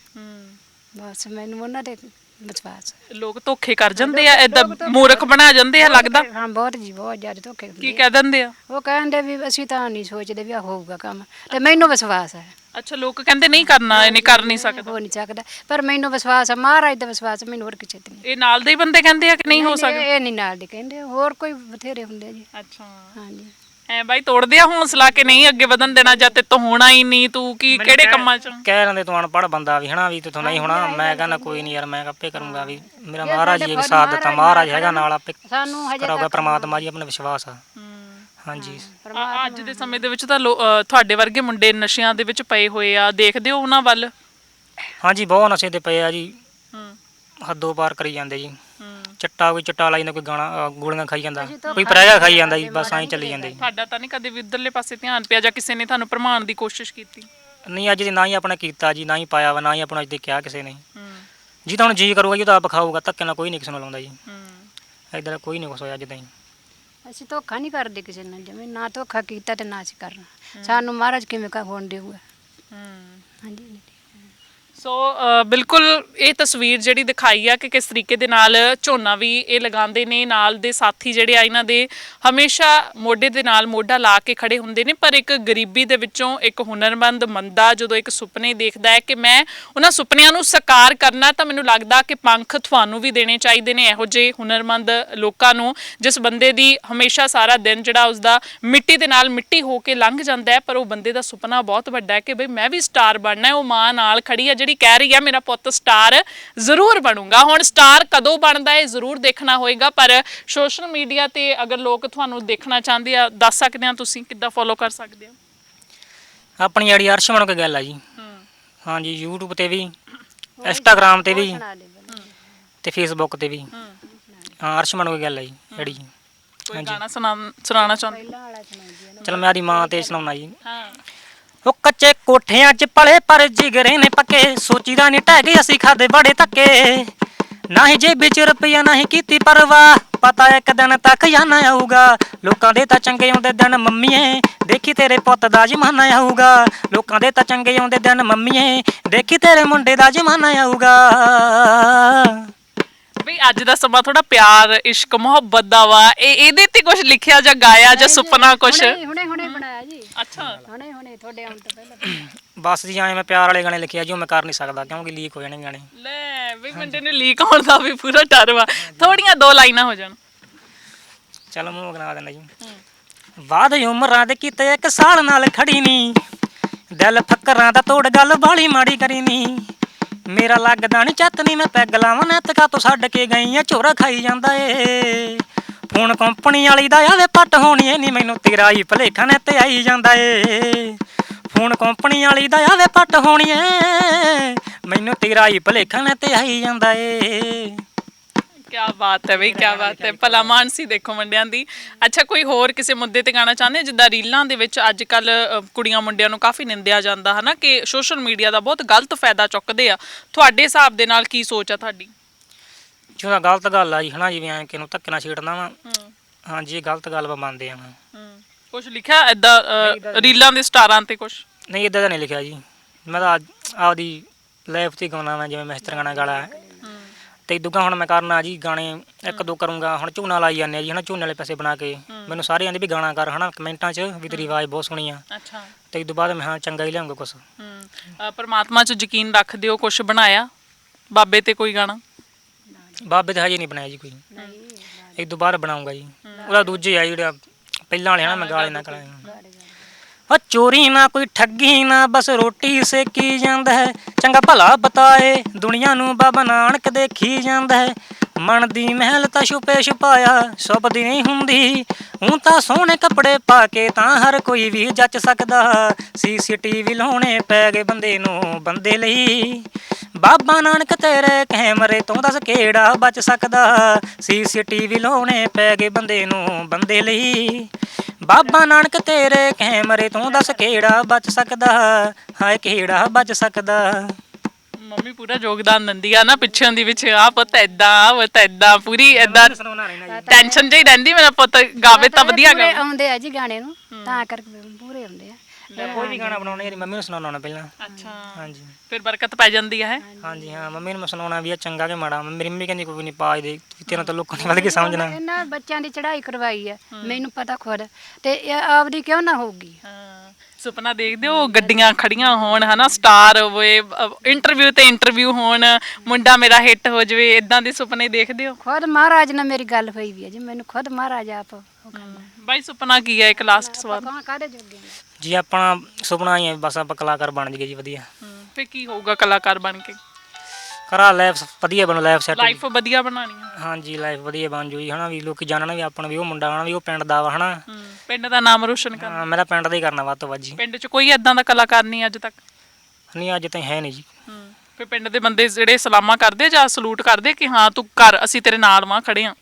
ਬਸ ਮੈਨੂੰ ਉਹਨਾਂ ਤੇ ਵਿਸ਼ਵਾਸ ਹੈ ਲੋਕ ਧੋਖੇ ਕਰ ਜਾਂਦੇ ਆ ਏਦਾਂ ਮੂਰਖ ਬਣਾ ਜਾਂਦੇ ਆ ਲੱਗਦਾ। ਹਾਂ ਬਹੁਤ ਜੀ ਬਹੁਤ ਜ਼ਿਆਦਾ ਧੋਖੇ ਕੀ ਹੁੰਦੇ ਆ। ਕਹਿ ਦਿੰਦੇ ਆ? ਉਹ ਕਹਿੰਦੇ ਵੀ ਅਸੀਂ ਤਾਂ ਨਹੀਂ ਸੋਚਦੇ ਵੀ ਆ ਹੋਊਗਾ ਕੰਮ ਤੇ ਮੈਨੂੰ ਵਿਸ਼ਵਾਸ ਹੈ। ਅੱਛਾ ਲੋਕ ਕਹਿੰਦੇ ਨਹੀਂ ਕਰਨਾ ਇਹਨੇ ਕਰ ਨਹੀਂ ਸਕਦਾ। ਹੋ ਨਹੀਂ ਸਕਦਾ ਪਰ ਮੈਨੂੰ ਵਿਸ਼ਵਾਸ ਹੈ ਮਹਾਰਾਜ ਦਾ ਵਿਸ਼ਵਾਸ ਹੈ, ਮੈਨੂੰ ਹੋਰ ਕਿਸੇ ਤੇ ਨਹੀਂ। ਇਹ ਨਾਲ ਦੇ ਹੀ ਬੰਦੇ ਕਹਿੰਦੇ ਆ ਕਿ ਨਹੀਂ ਹੋ ਸਕਦਾ? ਇਹ ਨਹੀਂ ਨਾਲ ਦੇ ਕਹਿੰਦੇ ਹੋਰ ਕੋਈ ਬਥੇਰੇ ਹੁੰਦੇ ਆ ਜੀ। ਅੱਛਾ। ਹਾਂਜੀ। ਐ ਬਾਈ ਤੋੜਦੇ ਆ ਹੌਸਲਾ ਕਿ ਨਹੀਂ ਅੱਗੇ ਵਧਣ ਦੇਣਾ ਜਾਂ ਤੇ ਤੋਂ ਹੋਣਾ ਹੀ ਨਹੀਂ ਤੂੰ ਕੀ ਕਿਹੜੇ ਕੰਮਾਂ ਚ? ਕਹਿ ਰਹੇ ਤੂੰ ਅਨਪੜ੍ਹ ਬੰਦਾ ਵੀ ਹਨਾ ਵੀ ਤੇਥੋਂ ਨਹੀਂ ਹੋਣਾ ਮੈਂ ਕਹਿੰਦਾ ਕੋਈ ਨਹੀਂ ਯਾਰ ਮੈਂ ਆਪੇ ਕਰੂੰਗਾ ਵੀ ਮੇਰਾ ਮਹਾਰਾਜ ਜੀ ਵੀ ਸਾਥ ਦਿੱਤਾ ਮਹਾਰਾਜ ਹੈਗਾ ਨਾਲ ਆਪੇ ਸਾਨੂੰ ਹਜੇ ਕਰੋਗਾ ਪ੍ਰਮਾਤਮਾ ਜੀ ਆਪਣਾ ਵਿਸ਼ਵਾਸ ਆ। ਹਾਂਜੀ। ਆ- ਅੱਜ ਦੇ ਸਮੇਂ ਦੇ ਵਿੱਚ ਤਾਂ ਲੋ- ਅ, ਤੁਹਾਡੇ ਵਰਗੇ ਮੁੰਡੇ ਨਸ਼ਿਆਂ ਦੇ ਵਿੱਚ ਪਏ ਹੋਏ ਆ ਦੇਖਦੇ ਹੋ ਉਹਨਾਂ ਵੱਲ? ਹਾਂਜੀ ਬਹੁਤ ਨਸ਼ੇ ਤੇ ਪਏ ਆ ਜੀ। ਹੂੰ। ਹੱਦੋਂ ਪਾਰ ਕਰੀ ਜਾਂਦੇ ਜੀ। ਚੱਟਾ ਕੋਈ ਚੱਟਾ ਲਾਈ ਜਾਂਦਾ ਕੋਈ ਗਾਣਾ ਗੋਲੀਆਂ ਖਾਈ ਜਾਂਦਾ ਕੋਈ ਪ੍ਰੈਗਾ ਖਾਈ ਜਾਂਦਾ ਜੀ ਬਸ ਐਂ ਚੱਲੀ ਜਾਂਦੇ ਜੀ। ਤੁਹਾਡਾ ਤਾਂ ਨਹੀਂ ਕਦੇ ਵੀ ਉਧਰਲੇ ਪਾਸੇ ਧਿਆਨ ਪਿਆ ਜਾਂ ਕਿਸੇ ਨੇ ਤੁਹਾਨੂੰ ਭਰਮਾਉਣ ਦੀ ਕੋਸ਼ਿਸ਼ ਕੀਤੀ? ਨਹੀਂ ਅੱਜ ਦੀ ਨਾ ਹੀ ਆਪਣਾ ਕੀਤਾ ਜੀ ਨਾ ਹੀ ਪਾਇਆ ਵਾ ਨਾ ਹੀ ਆਪਣਾ ਅੱਜ ਦੇ ਕਿਹਾ ਕਿਸੇ ਨੇ। ਹੂੰ। ਜੀ ਤਾਂ ਹੁਣ ਜੀ ਕਰੂਗਾ ਜੀ ਤਾਂ ਆਪ ਖਾਊਗਾ ਧੱਕੇ ਨਾਲ ਕੋਈ ਨਹੀਂ ਕਿਸੇ ਨੂੰ ਲਾਉਂਦਾ ਜੀ। ਹੂੰ। ਇਦਾਂ ਕੋਈ ਨਹੀਂ ਕੁਛ ਹੋਇਆ ਅੱਜ ਤਾਈਂ ਅਸੀਂ ਧੋਖਾ ਨਹੀਂ ਕਰਦੇ ਕਿਸੇ ਨਾਲ ਜਿਵੇਂ ਨਾ ਧੋਖਾ ਕੀਤਾ ਤੇ ਨਾ ਅਸੀਂ ਕਰਨਾ। ਸਾਨੂੰ ਮਹਾਰਾਜ ਕਿਵੇਂ ਕਾ ਹੋਣ ਦੇਊਗਾ। ਹੂੰ। ਹਾਂਜੀ। ਸੋ ਅ, ਬਿਲਕੁਲ ਇਹ ਤਸਵੀਰ ਜਿਹੜੀ ਦਿਖਾਈ ਆ ਕਿ ਕਿਸ ਤਰੀਕੇ ਦੇ ਨਾਲ ਝੋਨਾ ਵੀ ਇਹ ਲਗਾਉਂਦੇ ਨੇ ਨਾਲ ਦੇ ਸਾਥੀ ਜਿਹੜੇ ਆ ਇਹਨਾਂ ਦੇ ਹਮੇਸ਼ਾ ਮੋਢੇ ਦੇ ਨਾਲ ਮੋਢਾ ਲਾ ਕੇ ਖੜੇ ਹੁੰਦੇ ਨੇ ਪਰ ਇੱਕ ਗਰੀਬੀ ਦੇ ਵਿੱਚੋਂ ਇੱਕ ਹੁਨਰਮੰਦ ਮੰਦਾ ਜਦੋਂ ਇੱਕ ਸੁਪਨੇ ਦੇਖਦਾ ਹੈ ਕਿ ਮੈਂ ਉਹਨਾਂ ਸੁਪਨਿਆਂ ਨੂੰ ਸਾਕਾਰ ਕਰਨਾ ਤਾਂ ਮੈਨੂੰ ਲੱਗਦਾ ਕਿ ਪੰਖ ਤੁਹਾਨੂੰ ਵੀ ਦੇਣੇ ਚਾਹੀਦੇ ਨੇ ਇਹੋ ਜਿਹੇ ਹੁਨਰਮੰਦ ਲੋਕਾਂ ਨੂੰ ਜਿਸ ਬੰਦੇ ਦੀ ਹਮੇਸ਼ਾ ਸਾਰਾ ਦਿਨ ਜਿਹੜਾ ਉਸਦਾ ਮਿੱਟੀ ਦੇ ਨਾਲ ਮਿੱਟੀ ਹੋ ਕੇ ਲੰਘ ਜਾਂਦਾ ਹੈ ਪਰ ਉਹ ਬੰਦੇ ਦਾ ਸੁਪਨਾ ਬਹੁਤ ਵੱਡਾ ਹੈ ਕਿ ਬਈ ਮੈਂ ਵੀ ਸਟਾਰ ਬਣਨਾ ਹੈ ਉਹ ਮਾਂ ਨਾਲ ਖੜੀ ਹੈ ਜਿਹੜੀ ਕਹਿ ਰਹੀ ਹੈ ਮੇਰਾ ਪੁੱਤ ਸਟਾਰ ਜ਼ਰੂਰ ਬਣੂਗਾ। ਹੁਣ ਸਟਾਰ ਕਦੋਂ ਬਣਦਾ ਹੈ ਜ਼ਰੂਰ ਦੇਖਣਾ ਹੋਏਗਾ ਪਰ ਸੋਸ਼ਲ ਮੀਡੀਆ ਤੇ ਅਗਰ ਲੋਕ ਤੁਹਾਨੂੰ ਦੇਖਣਾ ਚਾਹੁੰਦੇ ਆ ਦੱਸ ਸਕਦੇ ਆ ਤੁਸੀਂ ਕਿੱਦਾਂ ਫੋਲੋ ਕਰ ਸਕਦੇ ਹੋ ਆਪਣੀ ਆੜੀ ਅਰਸ਼ਮਨ ਕੋ ਗੱਲ ਆ ਜੀ। ਹਾਂਜੀ YouTube ਤੇ ਵੀ Instagram ਤੇ ਵੀ। ਤੇ Facebook ਤੇ ਵੀ। ਹਾਂ। ਅਰਸ਼ਮਨ ਕੋ ਗੱਲ ਆ ਜੀ ਜਿਹੜੀ। ਕੋਈ ਗਾਣਾ ਸੁਣਾ ਸੁਣਾਉਣਾ ਚਾਹੁੰਦੇ? ਆ ਚਲ ਮੈਂ ਆਦੀ ਮਾਂ ਤੇ ਸੁਣਾਉਣਾ ਜੀ। ਹਾਂ। ਉਹ ਕੱਚੇ ਕੋਠਿਆਂ 'ਚ ਪਲੇ ਪਰ ਜਿਗਰੇ ਨੇ ਪੱਕੇ। ਸੋਚੀਦਾ ਨਹੀਂ ਟਹਿ ਗਏ ਅਸੀਂ ਖਾਦੇ ਬੜੇ ਧੱਕੇ। ਨਾ ਹੀ ਜੇਬੇ 'ਚ ਰੁਪਈਆ ਨਾ ਹੀ ਕੀਤੀ ਪਰਵਾਹ। ਪਤਾ ਇੱਕ ਦਿਨ ਤੱਕ ਜਾਣਾ ਆਊਗਾ। ਲੋਕਾਂ ਦੇ ਤਾਂ ਚੰਗੇ ਆਉਂਦੇ ਦਿਨ ਮੰਮੀਏ। ਦੇਖੀ ਤੇਰੇ ਪੁੱਤ ਦਾ ਜਮਾਨਾ ਆਊਗਾ। ਲੋਕਾਂ ਦੇ ਤਾਂ ਚੰਗੇ ਆਉਂਦੇ ਦਿਨ ਮੰਮੀਏ। ਦੇਖੀ ਤੇਰੇ ਮੁੰਡੇ ਦਾ ਜਮਾਨਾ ਆਊਗਾ। ਬਈ ਅੱਜ ਦਾ ਸਮਾਂ ਥੋੜਾ ਪਿਆਰ ਇਸ਼ਕ ਮੁਹੱਬਤ ਦਾ ਵਾ। ਇਹ ਇਹਦੇ ਤੇ ਕੁਝ ਲਿਖਿਆ ਜਾਂ ਗਾਇਆ ਜਾਂ ਸੁਪਨਾ ਕੁਝ ਹੁਣੇ ਹੁਣੇ ਜੀ ਅੱਛਾ। ਹੁਣੇ ਹੁਣੇ ਤੁਹਾਡੇ ਆਉਣ ਤੋਂ ਪਹਿਲਾਂ। ਬਸ ਜੀ ਐਂ ਮੈਂ ਪਿਆਰ ਵਾਲੇ ਗਾਣੇ ਲਿਖਿਆ ਜੋ ਮੈਂ ਕਰ ਨਹੀਂ ਸਕਦਾ ਕਿਉਂਕਿ ਲੀਕ ਹੋ ਜਾਣੇ ਗਾਣੇ। ਲੈ ਬਈ ਮੁੰਡੇ ਨੂੰ ਲੀਕ ਹੋਣ ਦਾ ਵੀ ਪੂਰਾ ਡਰ ਵਾ। ਥੋੜੀਆਂ ਦੋ ਲਾਈਨਾਂ ਹੋ ਜਾਣ। ਚਲ ਮੂੰਹ ਬਣਾ ਦੇਣਾ ਜੀ। ਵਾਦ ਉਮਰਾਂ ਦੇ ਕੀਤੇ ਇੱਕ ਸਾਲ ਨਾਲ ਖੜੀ ਨੀ। ਦਿਲ ਫੱਕਰਾਂ ਦਾ ਤੋੜ ਗੱਲ ਬਾਲੀ ਮਾੜੀ ਕਰੀ ਨੀ। ਮੇਰਾ ਲੱਗਦਾ ਨੀ ਚੱਤ ਨੀ ਮੈਂ ਪੈਗ ਲਾਵਾਂ ਨੈਤਕਾ ਤੋਂ ਛੱਡ ਕੇ ਗਈ ਆ ਝੋਰਾ ਖਾਈ ਜਾਂਦਾ ਏ। ਫੋਨ ਕੰਪਨੀ ਵਾਲੀ ਦਾ ਆਵੇ ਪੱਟ ਹੋਣੀ ਏ ਨੀ ਮੈਨੂੰ ਤੇਰਾ ਹੀ ਭਲੇਖਾ ਨੇ ਤੇ ਆਈ ਜਾਂਦਾ ਏ। ਫੋਨ ਕੰਪਨੀ ਵਾਲੀ ਦਾ ਆਵੇ ਪੱਟ ਹੋਣੀ ਏ ਮੈਨੂੰ ਤੇਰਾ ਹੀ ਭਲੇਖਾ ਨੇ ਤੇ ਆਈ ਜਾਂਦਾ ਏ। ਕੀ ਬਾਤ ਹੈ ਬਈ ਕੀ ਬਾਤ ਹੈ। ਭਲਾ ਮਾਨਸੀ ਦੇਖੋ ਮੁੰਡਿਆਂ ਦੀ। ਅੱਛਾ, ਕੋਈ ਹੋਰ ਕਿਸੇ ਮੁੱਦੇ ਤੇ ਗਾਣਾ ਚਾਹੁੰਦੇ? ਹੋ? ਜਿੱਦਾਂ ਰੀਲਾਂ ਦੇ ਵਿੱਚ ਅੱਜ ਕੱਲ ਕੁੜੀਆਂ ਮੁੰਡਿਆਂ ਨੂੰ ਕਾਫੀ ਨਿੰਦਿਆ ਜਾਂਦਾ, ਹਨਾ? ਕਿ ਸੋਸ਼ਲ ਮੀਡੀਆ ਦਾ ਬਹੁਤ ਗਲਤ ਫਾਇਦਾ ਚੁੱਕਦੇ ਆ। ਤੁਹਾਡੇ ਹਿਸਾਬ ਦੇ ਨਾਲ ਕੀ ਸੋਚ ਆ ਤੁਹਾਡੀ? ਜੋ ਤਾਂ ਗਲਤ ਗੱਲ ਆ ਜੀ ਹਨਾ ਜਿਵੇਂ ਐਂ ਕਿਨੂੰ ਧੱਕੇ ਨਾਲ ਛੇੜਨਾ ਵਾ। ਹੂੰ। ਹਾਂਜੀ ਇਹ ਗਲਤ ਗੱਲ ਵਾ ਮੰਨਦੇ ਆ ਮੈਂ। ਹੂੰ। ਕੁਝ ਲਿਖਿਆ ਐਦਾਂ ਰੀਲਾਂ ਦੇ ਸਟਾਰਾਂ ਤੇ ਕੁਝ ਨਹੀਂ ਇਦਾਂ ਦਾ ਨਹੀਂ ਲਿਖਿਆ ਜੀ। ਮੈਂ ਤਾਂ ਅੱਜ ਆਪਦੀ ਲਾਈਫ ਹੀ ਗਾਉਣਾ ਵਾ ਜਿਵੇਂ ਮੈਂ ਇਸ ਤਰ੍ਹਾਂ ਗਾਣਾ ਗਾਲਾ। ਹੈ। ਤੇ ਦੂਗਾ ਹੁਣ ਮੈਂ ਕਰਨਾ ਜੀ ਗਾਣੇ ਇੱਕ ਦੋ ਕਰੂੰਗਾ। ਹੁਣ ਝੂਨਾ ਲਾਈ ਜਾਂਦੇ ਆ ਜੀ ਹਨਾ ਝੂਨੇ ਵਾਲੇ ਪੈਸੇ ਬਣਾ ਕੇ। ਮੈਨੂੰ ਸਾਰੇ ਆਂਦੇ ਵੀ ਗਾਣਾ ਕਰ ਹਨਾ ਕਮੈਂਟਾਂ 'ਚ ਵੀ ਤੇਰੀ ਆਵਾਜ਼ ਬਹੁਤ ਸੋਹਣੀ ਆ। ਅੱਛਾ। ਤੇ ਇਸ ਤੋਂ ਬਾਅਦ ਮੈਂ ਹਾਂ ਚੰਗਾ ਹੀ ਲਿਆਉਂਗਾ ਕੁਛ। ਹੂੰ। ਪਰਮਾਤਮਾ 'ਚ ਯਕੀਨ ਰੱਖਦੇ ਹੋ ਕੁਝ ਬਣਾਇਆ? ਬਾਬੇ ਤੇ ਕੋਈ ਗਾਣਾ? ਬਾਬੇ ਤੇ ਹਜੇ ਨਹੀਂ ਬਣਾਇਆ ਜੀ ਕੋਈ। ਇੱਕ ਤੋਂ ਬਾਅਦ ਬਣਾਉਂਗਾ ਜੀ। ਉਹਦਾ ਦੂਜੇ ਆ ਜਿਹੜਾ ਪਹਿਲਾਂ ਵਾਲੇ ਹਨਾ ਮੈਂ ਗਾਲੇ ਨਾ ਕਰਾਂਗਾ ਓ ਚੋਰੀ ਨਾ ਕੋਈ ਠੱਗੀ ਨਾ ਬਸ ਰੋਟੀ ਸੇਕੀ ਜਾਂਦਾ ਹੈ। ਚੰਗਾ ਭਲਾ ਬਤਾਏ ਦੁਨੀਆ ਨੂੰ ਬਾਬਾ ਨਾਨਕ ਦੇਖੀ ਜਾਂਦਾ ਹੈ। ਮਨ ਦੀ ਮਹਿਲ ਤਾਂ ਛੁਪੇ ਛੁਪਾਇਆ, ਸਭ ਦੀ ਨਹੀਂ ਹੁੰਦੀ। ਹੁਣ ਤਾਂ ਸੋਹਣੇ ਕੱਪੜੇ ਪਾ ਕੇ ਤਾਂ ਹਰ ਕੋਈ ਵੀ ਜੱਜ ਸਕਦਾ। ਸੀਸੀਟੀਵੀ ਲਾਉਣੇ ਪੈ ਗਏ ਬੰਦੇ ਨੂੰ ਬੰਦੇ ਲਈ। ਬਾਬਾ ਨਾਨਕ ਤੇਰੇ ਕੈਮਰੇ ਤੋਂ ਦੱਸ ਕਿਹੜਾ ਬਚ ਸਕਦਾ? ਸੀਸੀਟੀਵੀ ਲਾਉਣੇ ਪੈ ਗਏ ਬੰਦੇ ਨੂੰ ਬੰਦੇ ਲਈ। ਬਾਬਾ ਨਾਨਕ ਤੇਰੇ ਕੈਮਰੇ ਤੋਂ ਦੱਸ ਕਿਹੜਾ ਬਚ ਸਕਦਾ? ਹਾਏ ਕਿਹੜਾ ਬਚ ਸਕਦਾ? ਮੰਮੀ ਪੂਰਾ ਯੋਗਦਾਨ ਦਿੰਦੀ ਆ ਨਾ ਪਿੱਛੇ ਦੀ ਵਿੱਚ ਆ ਪੁੱਤ ਐਦਾਂ ਆ ਪੁੱਤ ਐਦਾਂ ਪੂਰੀ ਐਦਾਂ ਸੁਣਾਉਣਾ ਰਹਿਣਾ ਜੀ। ਟੈਨਸ਼ਨ ਜਿਹੀ ਰਹਿੰਦੀ ਮੇਰਾ ਪੁੱਤ ਗਾਵੇ ਤਾਂ ਵਧੀਆ ਪੂਰੇ ਗਾਵੇ। ਆਉਂਦੇ ਆ ਜੀ ਗਾਣੇ ਨੂੰ ਤਾਂ ਕਰਕੇ ਪੂਰੇ ਆਉਂਦੇ ਆ। ਮੈਂ ਕੋਈ ਵੀ ਗਾਣਾ ਬਣਾਉਣਾ ਯਾਰੀ ਮੰਮੀ ਨੂੰ ਸੁਣਾਉਣਾ ਪਹਿਲਾਂ। ਅੱਛਾ। ਹਾਂਜੀ। ਫਿਰ ਬਰਕਤ ਪੈ ਜਾਂਦੀ ਹੈ? ਹਾਂਜੀ ਹਾਂ ਮੰਮੀ ਨੂੰ ਮੈਂ ਸੁਣਾਉਣਾ ਵੀ ਇਹ ਚੰਗਾ ਕਿ ਮਾੜਾ। ਮੇਰੀ ਮੰਮੀ ਕਹਿੰਦੀ ਕੋਈ ਨਹੀਂ ਪਾਜ ਦੇ ਤੇਰਾ ਤਾਂ ਲੋਕਾਂ ਨੇ ਵੱਧ ਕੇ ਸਮਝਣਾ। ਇਹਨਾਂ ਬੱਚਿਆਂ ਦੀ ਚੜ੍ਹਾਈ ਕਰਵਾਈ ਆ ਮੈਨੂੰ ਪਤਾ ਖੁਦ। ਤੇ ਇਹ ਆਪਦੀ ਕਿਉਂ ਨਾ ਹੋਊਗੀ? ਹਾਂ। ਸੁਪਨਾ ਦੇਖਦੇ ਹੋ ਗੱਡੀਆਂ ਖੜੀਆਂ ਹੋਣ ਹਨਾ ਸਟਾਰ ਹੋਵੇ ਇੰਟਰਵਿਊ ਤੇ ਇੰਟਰਵਿਊ ਹੋਣ ਮੁੰਡਾ ਮੇਰਾ ਹਿੱਟ ਹੋ ਜਾਵੇ ਇਦਾਂ ਦੇ ਸੁਪਨੇ ਦੇਖਦੇ ਹੋ? ਖੁਦ ਮਹਾਰਾਜ ਨਾਲ ਮੇਰੀ ਗੱਲ ਹੋਈ ਵੀ ਆ ਜੀ ਮੈਨੂੰ ਖੁਦ ਮਹਾਰਾਜ ਆਪ ਉਹ ਕਹਿੰਦਾ ਬਾਈ ਸੁਪਨਾ ਕੀ ਹੈ ਇੱਕ ਲਾਸਟ ਸਵਾਲ? ਕਹਾਂ ਕਾਹਦੇ ਜੋਗੇ? ਜੀ ਆਪਣਾ ਸੁਪਨਾ ਹੀ ਹੈ ਬਸ ਆਪਾਂ ਕਲਾਕਾਰ ਬਣ ਜਾਈਏ ਜੀ ਵਧੀਆ। ਫਿਰ ਕੀ ਹੋਊਗਾ ਕਲਾਕਾਰ ਬਣ ਕੇ? ਕਰਾ ਲਾਈਫ ਵਧੀਆ ਬਣੋ ਲਾਈਫ ਸੈਟ ਲਾਈਫ ਵਧੀਆ ਬਣਾਣੀ ਹੈ ਹਾਂਜੀ ਲਾਈਫ ਵਧੀਆ ਬਣ ਜੂਗੀ ਹਨਾ ਵੀ ਲੋਕੀ ਜਾਣਨ ਵੀ ਆਪਣਾ ਵੀ ਉਹ ਮੁੰਡਾ ਹਨਾ ਵੀ ਉਹ ਪਿੰਡ ਦਾ ਵਾ ਹਨਾ। ਹੂੰ, ਪਿੰਡ ਦਾ ਨਾਮ ਰੋਸ਼ਨ ਕਰਨਾ। ਹਾਂ, ਮੇਰਾ ਪਿੰਡ ਦਾ ਹੀ ਕਰਨਾ ਵੱਧ ਤੋਂ ਵੱਧ ਜੀ। ਪਿੰਡ 'ਚ ਕੋਈ ਐਦਾਂ ਦਾ ਕਲਾਕਾਰ ਨਹੀਂ ਅੱਜ ਤੱਕ? ਨਹੀਂ ਅੱਜ ਤਾਈਂ ਹੈ ਨਹੀਂ ਜੀ। ਹੂੰ ਫਿਰ ਪਿੰਡ ਦੇ ਬੰਦੇ ਜਿਹੜੇ ਸਲਾਮਾਂ ਕਰਦੇ ਜਾਂ ਸਲੂਟ ਕਰਦੇ ਕਿ ਹਾਂ ਤੂੰ ਕਰ ਅਸੀਂ ਤੇਰੇ ਨਾਲ ਵਾਂ ਖੜੇ ਆਂ?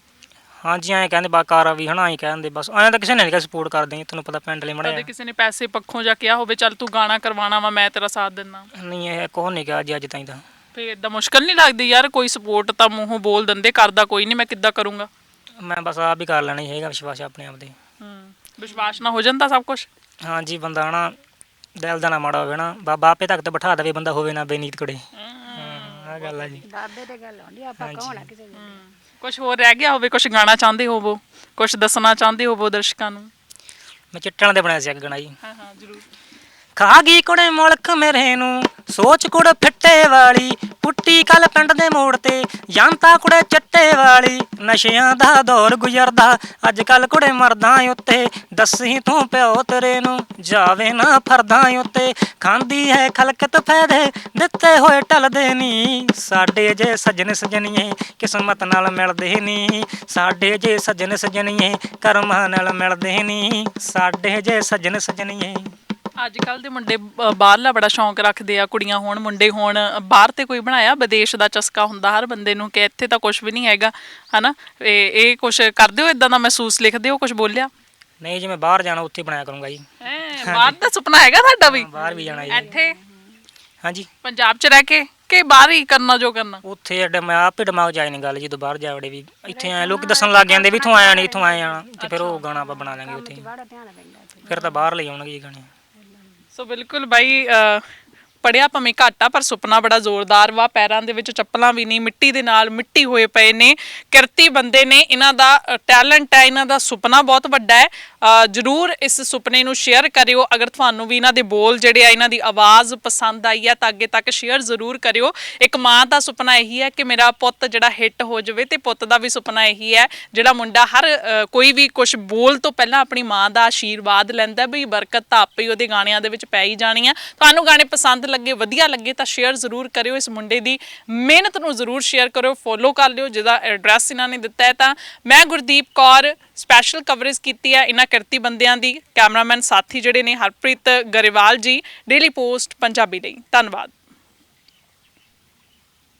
ਹਾਂਜੀ ਐਂ ਕਹਿੰਦੇ ਬਾਕਾਰ ਆ ਵੀ ਹਨਾ ਐਂ ਕਹਿੰਦੇ ਬਸ। ਐਂ ਤਾਂ ਕਿਸੇ ਨੇ ਨਹੀਂ ਸਪੋਰਟ ਕਰਦੇ ਤੁਹਾਨੂੰ ਪਤਾ ਪਿੰਡ ਲਈ ਮੜਿਆ ਕਦੇ ਕਿਸੇ ਨੇ ਪੈਸੇ ਪੱਖੋਂ ਜਾਂ ਕਿਹਾ ਹੋਵੇ ਚੱਲ ਤੂੰ ਗਾਣਾ ਕਰਵਾਉਣਾ ਵਾ ਮੈਂ ਤੇਰਾ ਸਾਥ ਦਿੰਦਾ। ਨਹੀਂ ਇਹ ਕੋਹ ਨਹੀਂ ਕਿਹਾ ਜੀ ਅੱਜ ਤਾਈਂ ਤਾਂ। ਫਿਰ ਇਦਾਂ ਮੁਸ਼ਕਲ ਨਹੀਂ ਲੱਗਦੀ ਯਾਰ ਕੋਈ ਸਪੋਰਟ ਤਾਂ ਮੂੰਹੋਂ ਬੋਲ ਦਿੰਦੇ ਕਰਦਾ ਕੋਈ ਨਹੀਂ ਮੈਂ ਕਿੱਦਾਂ ਕਰੂੰਗਾ? ਮੈਂ ਬਸ ਆਪ ਹੀ ਕਰ ਲੈਣਾ ਹੀ ਹੈਗਾ ਵਿਸ਼ਵਾਸ ਆਪਣੇ ਆਪ ਦੇ। ਹੂੰ ਵਿਸ਼ਵਾਸ ਨਾ ਹੋ ਜਾਂਦਾ ਸਭ ਕੁਝ ਹਾਂਜੀ ਬੰਦਾ ਹਨਾ ਦਿਲ ਦਾ ਨਾ ਮਾੜਾ ਹੋਵੇ ਨਾ ਬਾਬਾ ਆਪੇ ਤੱਕ ਤੇ ਬਿਠਾ ਦੇਵੇ ਬੰਦਾ ਹੋਵੇ ਨਾ ਬੇਨੀਤ ਕੁੜੇ। ਆ ਗੱਲ ਆ ਜੀ। ਬਾਬੇ ਤੇ ਗੱਲ ਹੁੰਦੀ ਆਪਾਂ ਕੌਣ ਆ ਕਿਸੇ ਦੇ? ਕੁਝ ਹੋਰ ਰਹਿ ਗਿਆ ਹੋਵੇ ਕੁਝ ਗਾਣਾ ਚਾਹੁੰਦੇ ਹੋਵੋ ਕੁਝ ਦੱਸਣਾ ਚਾਹੁੰਦੇ ਹੋਵੋ ਦਰਸ਼ਕਾਂ ਨੂੰ? ਮੈਂ ਚਿੱਟਣ ਦੇ ਬਣਾਇਆ ਸੀ ਇੱਕ ਗਾਣਾ ਜੀ। ਹਾਂ ਹਾਂ ਜ਼ਰੂਰ। ਖਾ ਗਈ ਕੁੜੇ ਮੁਲਕ ਮੇਰੇ ਨੂੰ, ਸੋਚ ਕੁੜ ਫਿੱਟੇ ਵਾਲੀ, ਪੁੱਟੀ ਕੱਲ ਪਿੰਡ ਦੇ ਮੋੜ ਤੇ ਜਾਂਤਾ ਕੁੜੇ ਚੱਟੇ ਵਾਲੀ। ਨਸ਼ਿਆਂ ਦਾ ਦੌਰ ਗੁਜ਼ਰਦਾ ਅੱਜ ਕੱਲ ਕੁੜੇ ਮਰਦਾਂ ਉੱਤੇ। ਦੱਸੀ ਤੂੰ ਪਿਓ ਤੇਰੇ ਨੂੰ, ਜਾਵੇ ਨਾ ਫਰਦਾਂ ਉੱਤੇ। ਖਾਂਦੀ ਹੈ ਖਲਕਤ ਫਾਇਦੇ, ਦਿੱਤੇ ਹੋਏ ਟਲਦੇ ਨਹੀਂ ਸਾਡੇ ਜੇ ਸੱਜਣ ਸਜਣੀਏ, ਕਿਸਮਤ ਨਾਲ ਮਿਲਦੇ ਨਹੀਂ ਸਾਡੇ ਜੇ ਸੱਜਣ ਸਜਣੀਏ, ਕਰਮਾਂ ਨਾਲ ਮਿਲਦੇ ਨਹੀਂ ਸਾਡੇ ਜੇ ਸੱਜਣ ਸਜਣੀਏ। ਅੱਜ ਕੱਲ ਦੇ ਮੁੰਡੇ ਬ- ਬਾਹਰਲਾ ਬੜਾ ਸ਼ੌਂਕ ਰੱਖਦੇ ਆ ਕੁੜੀਆਂ ਹੋਣ ਮੁੰਡੇ ਹੋਣ ਬਾਹਰ ਤੇ ਕੋਈ ਬਣਾਇਆ ਵਿਦੇਸ਼ ਦਾ ਚਸਕਾ ਹੁੰਦਾ ਹਰ ਬੰਦੇ ਨੂੰ ਕਿ ਇੱਥੇ ਤਾਂ ਕੁਝ ਵੀ ਨਹੀਂ ਹੈਗਾ ਹਨਾ? ਇਹ ਇਹ ਕੁਝ ਕਰਦੇ ਹੋ ਇਦਾਂ ਦਾ ਮਹਿਸੂਸ ਲਿਖਦੇ ਹੋ ਕੁਝ ਬੋਲਿਆ? ਨਹੀਂ ਜੀ ਮੈਂ ਬਾਹਰ ਜਾਣਾ ਉੱਥੇ ਬਣਾਇਆ ਕਰੂੰਗਾ ਜੀ। ਹੈ ਬਾਹਰ ਦਾ ਸੁਪਨਾ ਹੈਗਾ ਤੁਹਾਡਾ ਵੀ? ਬਾਹਰ ਵੀ ਜਾਣਾ ਜੀ। ਇੱਥੇ? ਹਾਂਜੀ। ਪੰਜਾਬ 'ਚ ਰਹਿ ਕੇ ਕਿ ਬਾਹਰ ਹੀ ਕਰਨਾ ਜੋ ਕਰਨਾ? ਉੱਥੇ ਐਡਾ ਮੈਂ ਆਪ ਦਿਮਾਗ 'ਚ ਆਈ ਨਹੀਂ ਗੱਲ ਜਦੋਂ ਬਾਹਰ ਜਾ ਵੜੇ ਵੀ ਇੱਥੇ ਆਏ ਲੋਕ ਦੱਸਣ ਲੱਗ ਜਾਂਦੇ ਵੀ ਇੱਥੋਂ ਆਇਆ ਨਹੀਂ ਇੱਥੋਂ ਆਏ ਆ ਤੇ ਫਿਰ ਉਹ ਗਾਣਾ ਆਪਾਂ ਬਣਾ ਲਾਂਗੇ ਉੱਥੇ। ਫਿਰ ਤਾਂ ਬਾਹਰ ਲਈ ਆਉਣਗੇ ਜੀ ਗਾਣੇ। ਸੋ ਬਿਲਕੁਲ ਬਾਈ ਪੜਿਆ ਭਾਵੇਂ ਘੱਟ ਆ ਪਰ ਸੁਪਨਾ ਬੜਾ ਜ਼ੋਰਦਾਰ ਵਾ। ਪੈਰਾਂ ਦੇ ਵਿੱਚ ਚੱਪਲਾਂ ਵੀ ਨਹੀਂ, ਮਿੱਟੀ ਦੇ ਨਾਲ ਮਿੱਟੀ ਹੋਏ ਪਏ ਨੇ। ਕਿਰਤੀ ਬੰਦੇ ਨੇ ਇਹਨਾਂ ਦਾ ਟੈਲੈਂਟ ਹੈ, ਇਹਨਾਂ ਦਾ ਸੁਪਨਾ ਬਹੁਤ ਵੱਡਾ ਹੈ। ਜ਼ਰੂਰ ਇਸ ਸੁਪਨੇ ਨੂੰ ਸ਼ੇਅਰ ਕਰਿਓ। ਅਗਰ ਤੁਹਾਨੂੰ ਵੀ ਇਹਨਾਂ ਦੇ ਬੋਲ ਜਿਹੜੇ ਆ, ਇਹਨਾਂ ਦੀ ਆਵਾਜ਼ ਪਸੰਦ ਆਈ ਹੈ, ਤਾਂ ਅੱਗੇ ਤੱਕ ਸ਼ੇਅਰ ਜ਼ਰੂਰ ਕਰਿਓ। ਇੱਕ ਮਾਂ ਦਾ ਸੁਪਨਾ ਇਹੀ ਹੈ ਕਿ ਮੇਰਾ ਪੁੱਤ ਜਿਹੜਾ ਹਿੱਟ ਹੋ ਜਾਵੇ, ਤੇ ਪੁੱਤ ਦਾ ਵੀ ਸੁਪਨਾ ਇਹੀ ਹੈ, ਜਿਹੜਾ ਮੁੰਡਾ ਹਰ ਕੋਈ ਵੀ ਕੁਝ ਬੋਲ ਤੋਂ ਪਹਿਲਾਂ ਆਪਣੀ ਮਾਂ ਦਾ ਆਸ਼ੀਰਵਾਦ ਲੈਂਦਾ ਵੀ ਬਰਕਤ ਤਾਂ ਆਪੇ ਹੀ ਉਹਦੇ ਗਾਣਿਆਂ ਦੇ ਵਿੱਚ ਪੈ ਹੀ ਜਾਣੀ ਆ ਤੁਹਾਨੂੰ ਗਾਣੇ ਪਸੰਦ ਲੱਗੇ, ਵਧੀਆ ਲੱਗੇ, ਤਾਂ ਸ਼ੇਅਰ ਜ਼ਰੂਰ ਕਰਿਓ। ਇਸ ਮੁੰਡੇ ਦੀ ਮਿਹਨਤ ਨੂੰ ਜ਼ਰੂਰ ਸ਼ੇਅਰ ਕਰਿਓ ਫੋਲੋ ਕਰ ਲਿਓ, ਜਿਹਦਾ ਐਡਰੈਸ ਇਹਨਾਂ ਨੇ ਦਿੱਤਾ ਹੈ ਤਾਂ ਮੈਂ ਗੁਰਦੀਪ ਕੌਰ ਸਪੈਸ਼ਲ ਕਵਰੇਜ ਕੀਤੀ ਹੈ ਇਹਨਾਂ ਕਿਰਤੀ ਬੰਦਿਆਂ ਦੀ। ਕੈਮਰਾਮੈਨ ਸਾਥੀ ਜਿਹੜੇ ਨੇ, ਹਰਪ੍ਰੀਤ ਗਰੇਵਾਲ ਜੀ ਡੇਲੀ ਪੋਸਟ ਪੰਜਾਬੀ ਲਈ। ਧੰਨਵਾਦ।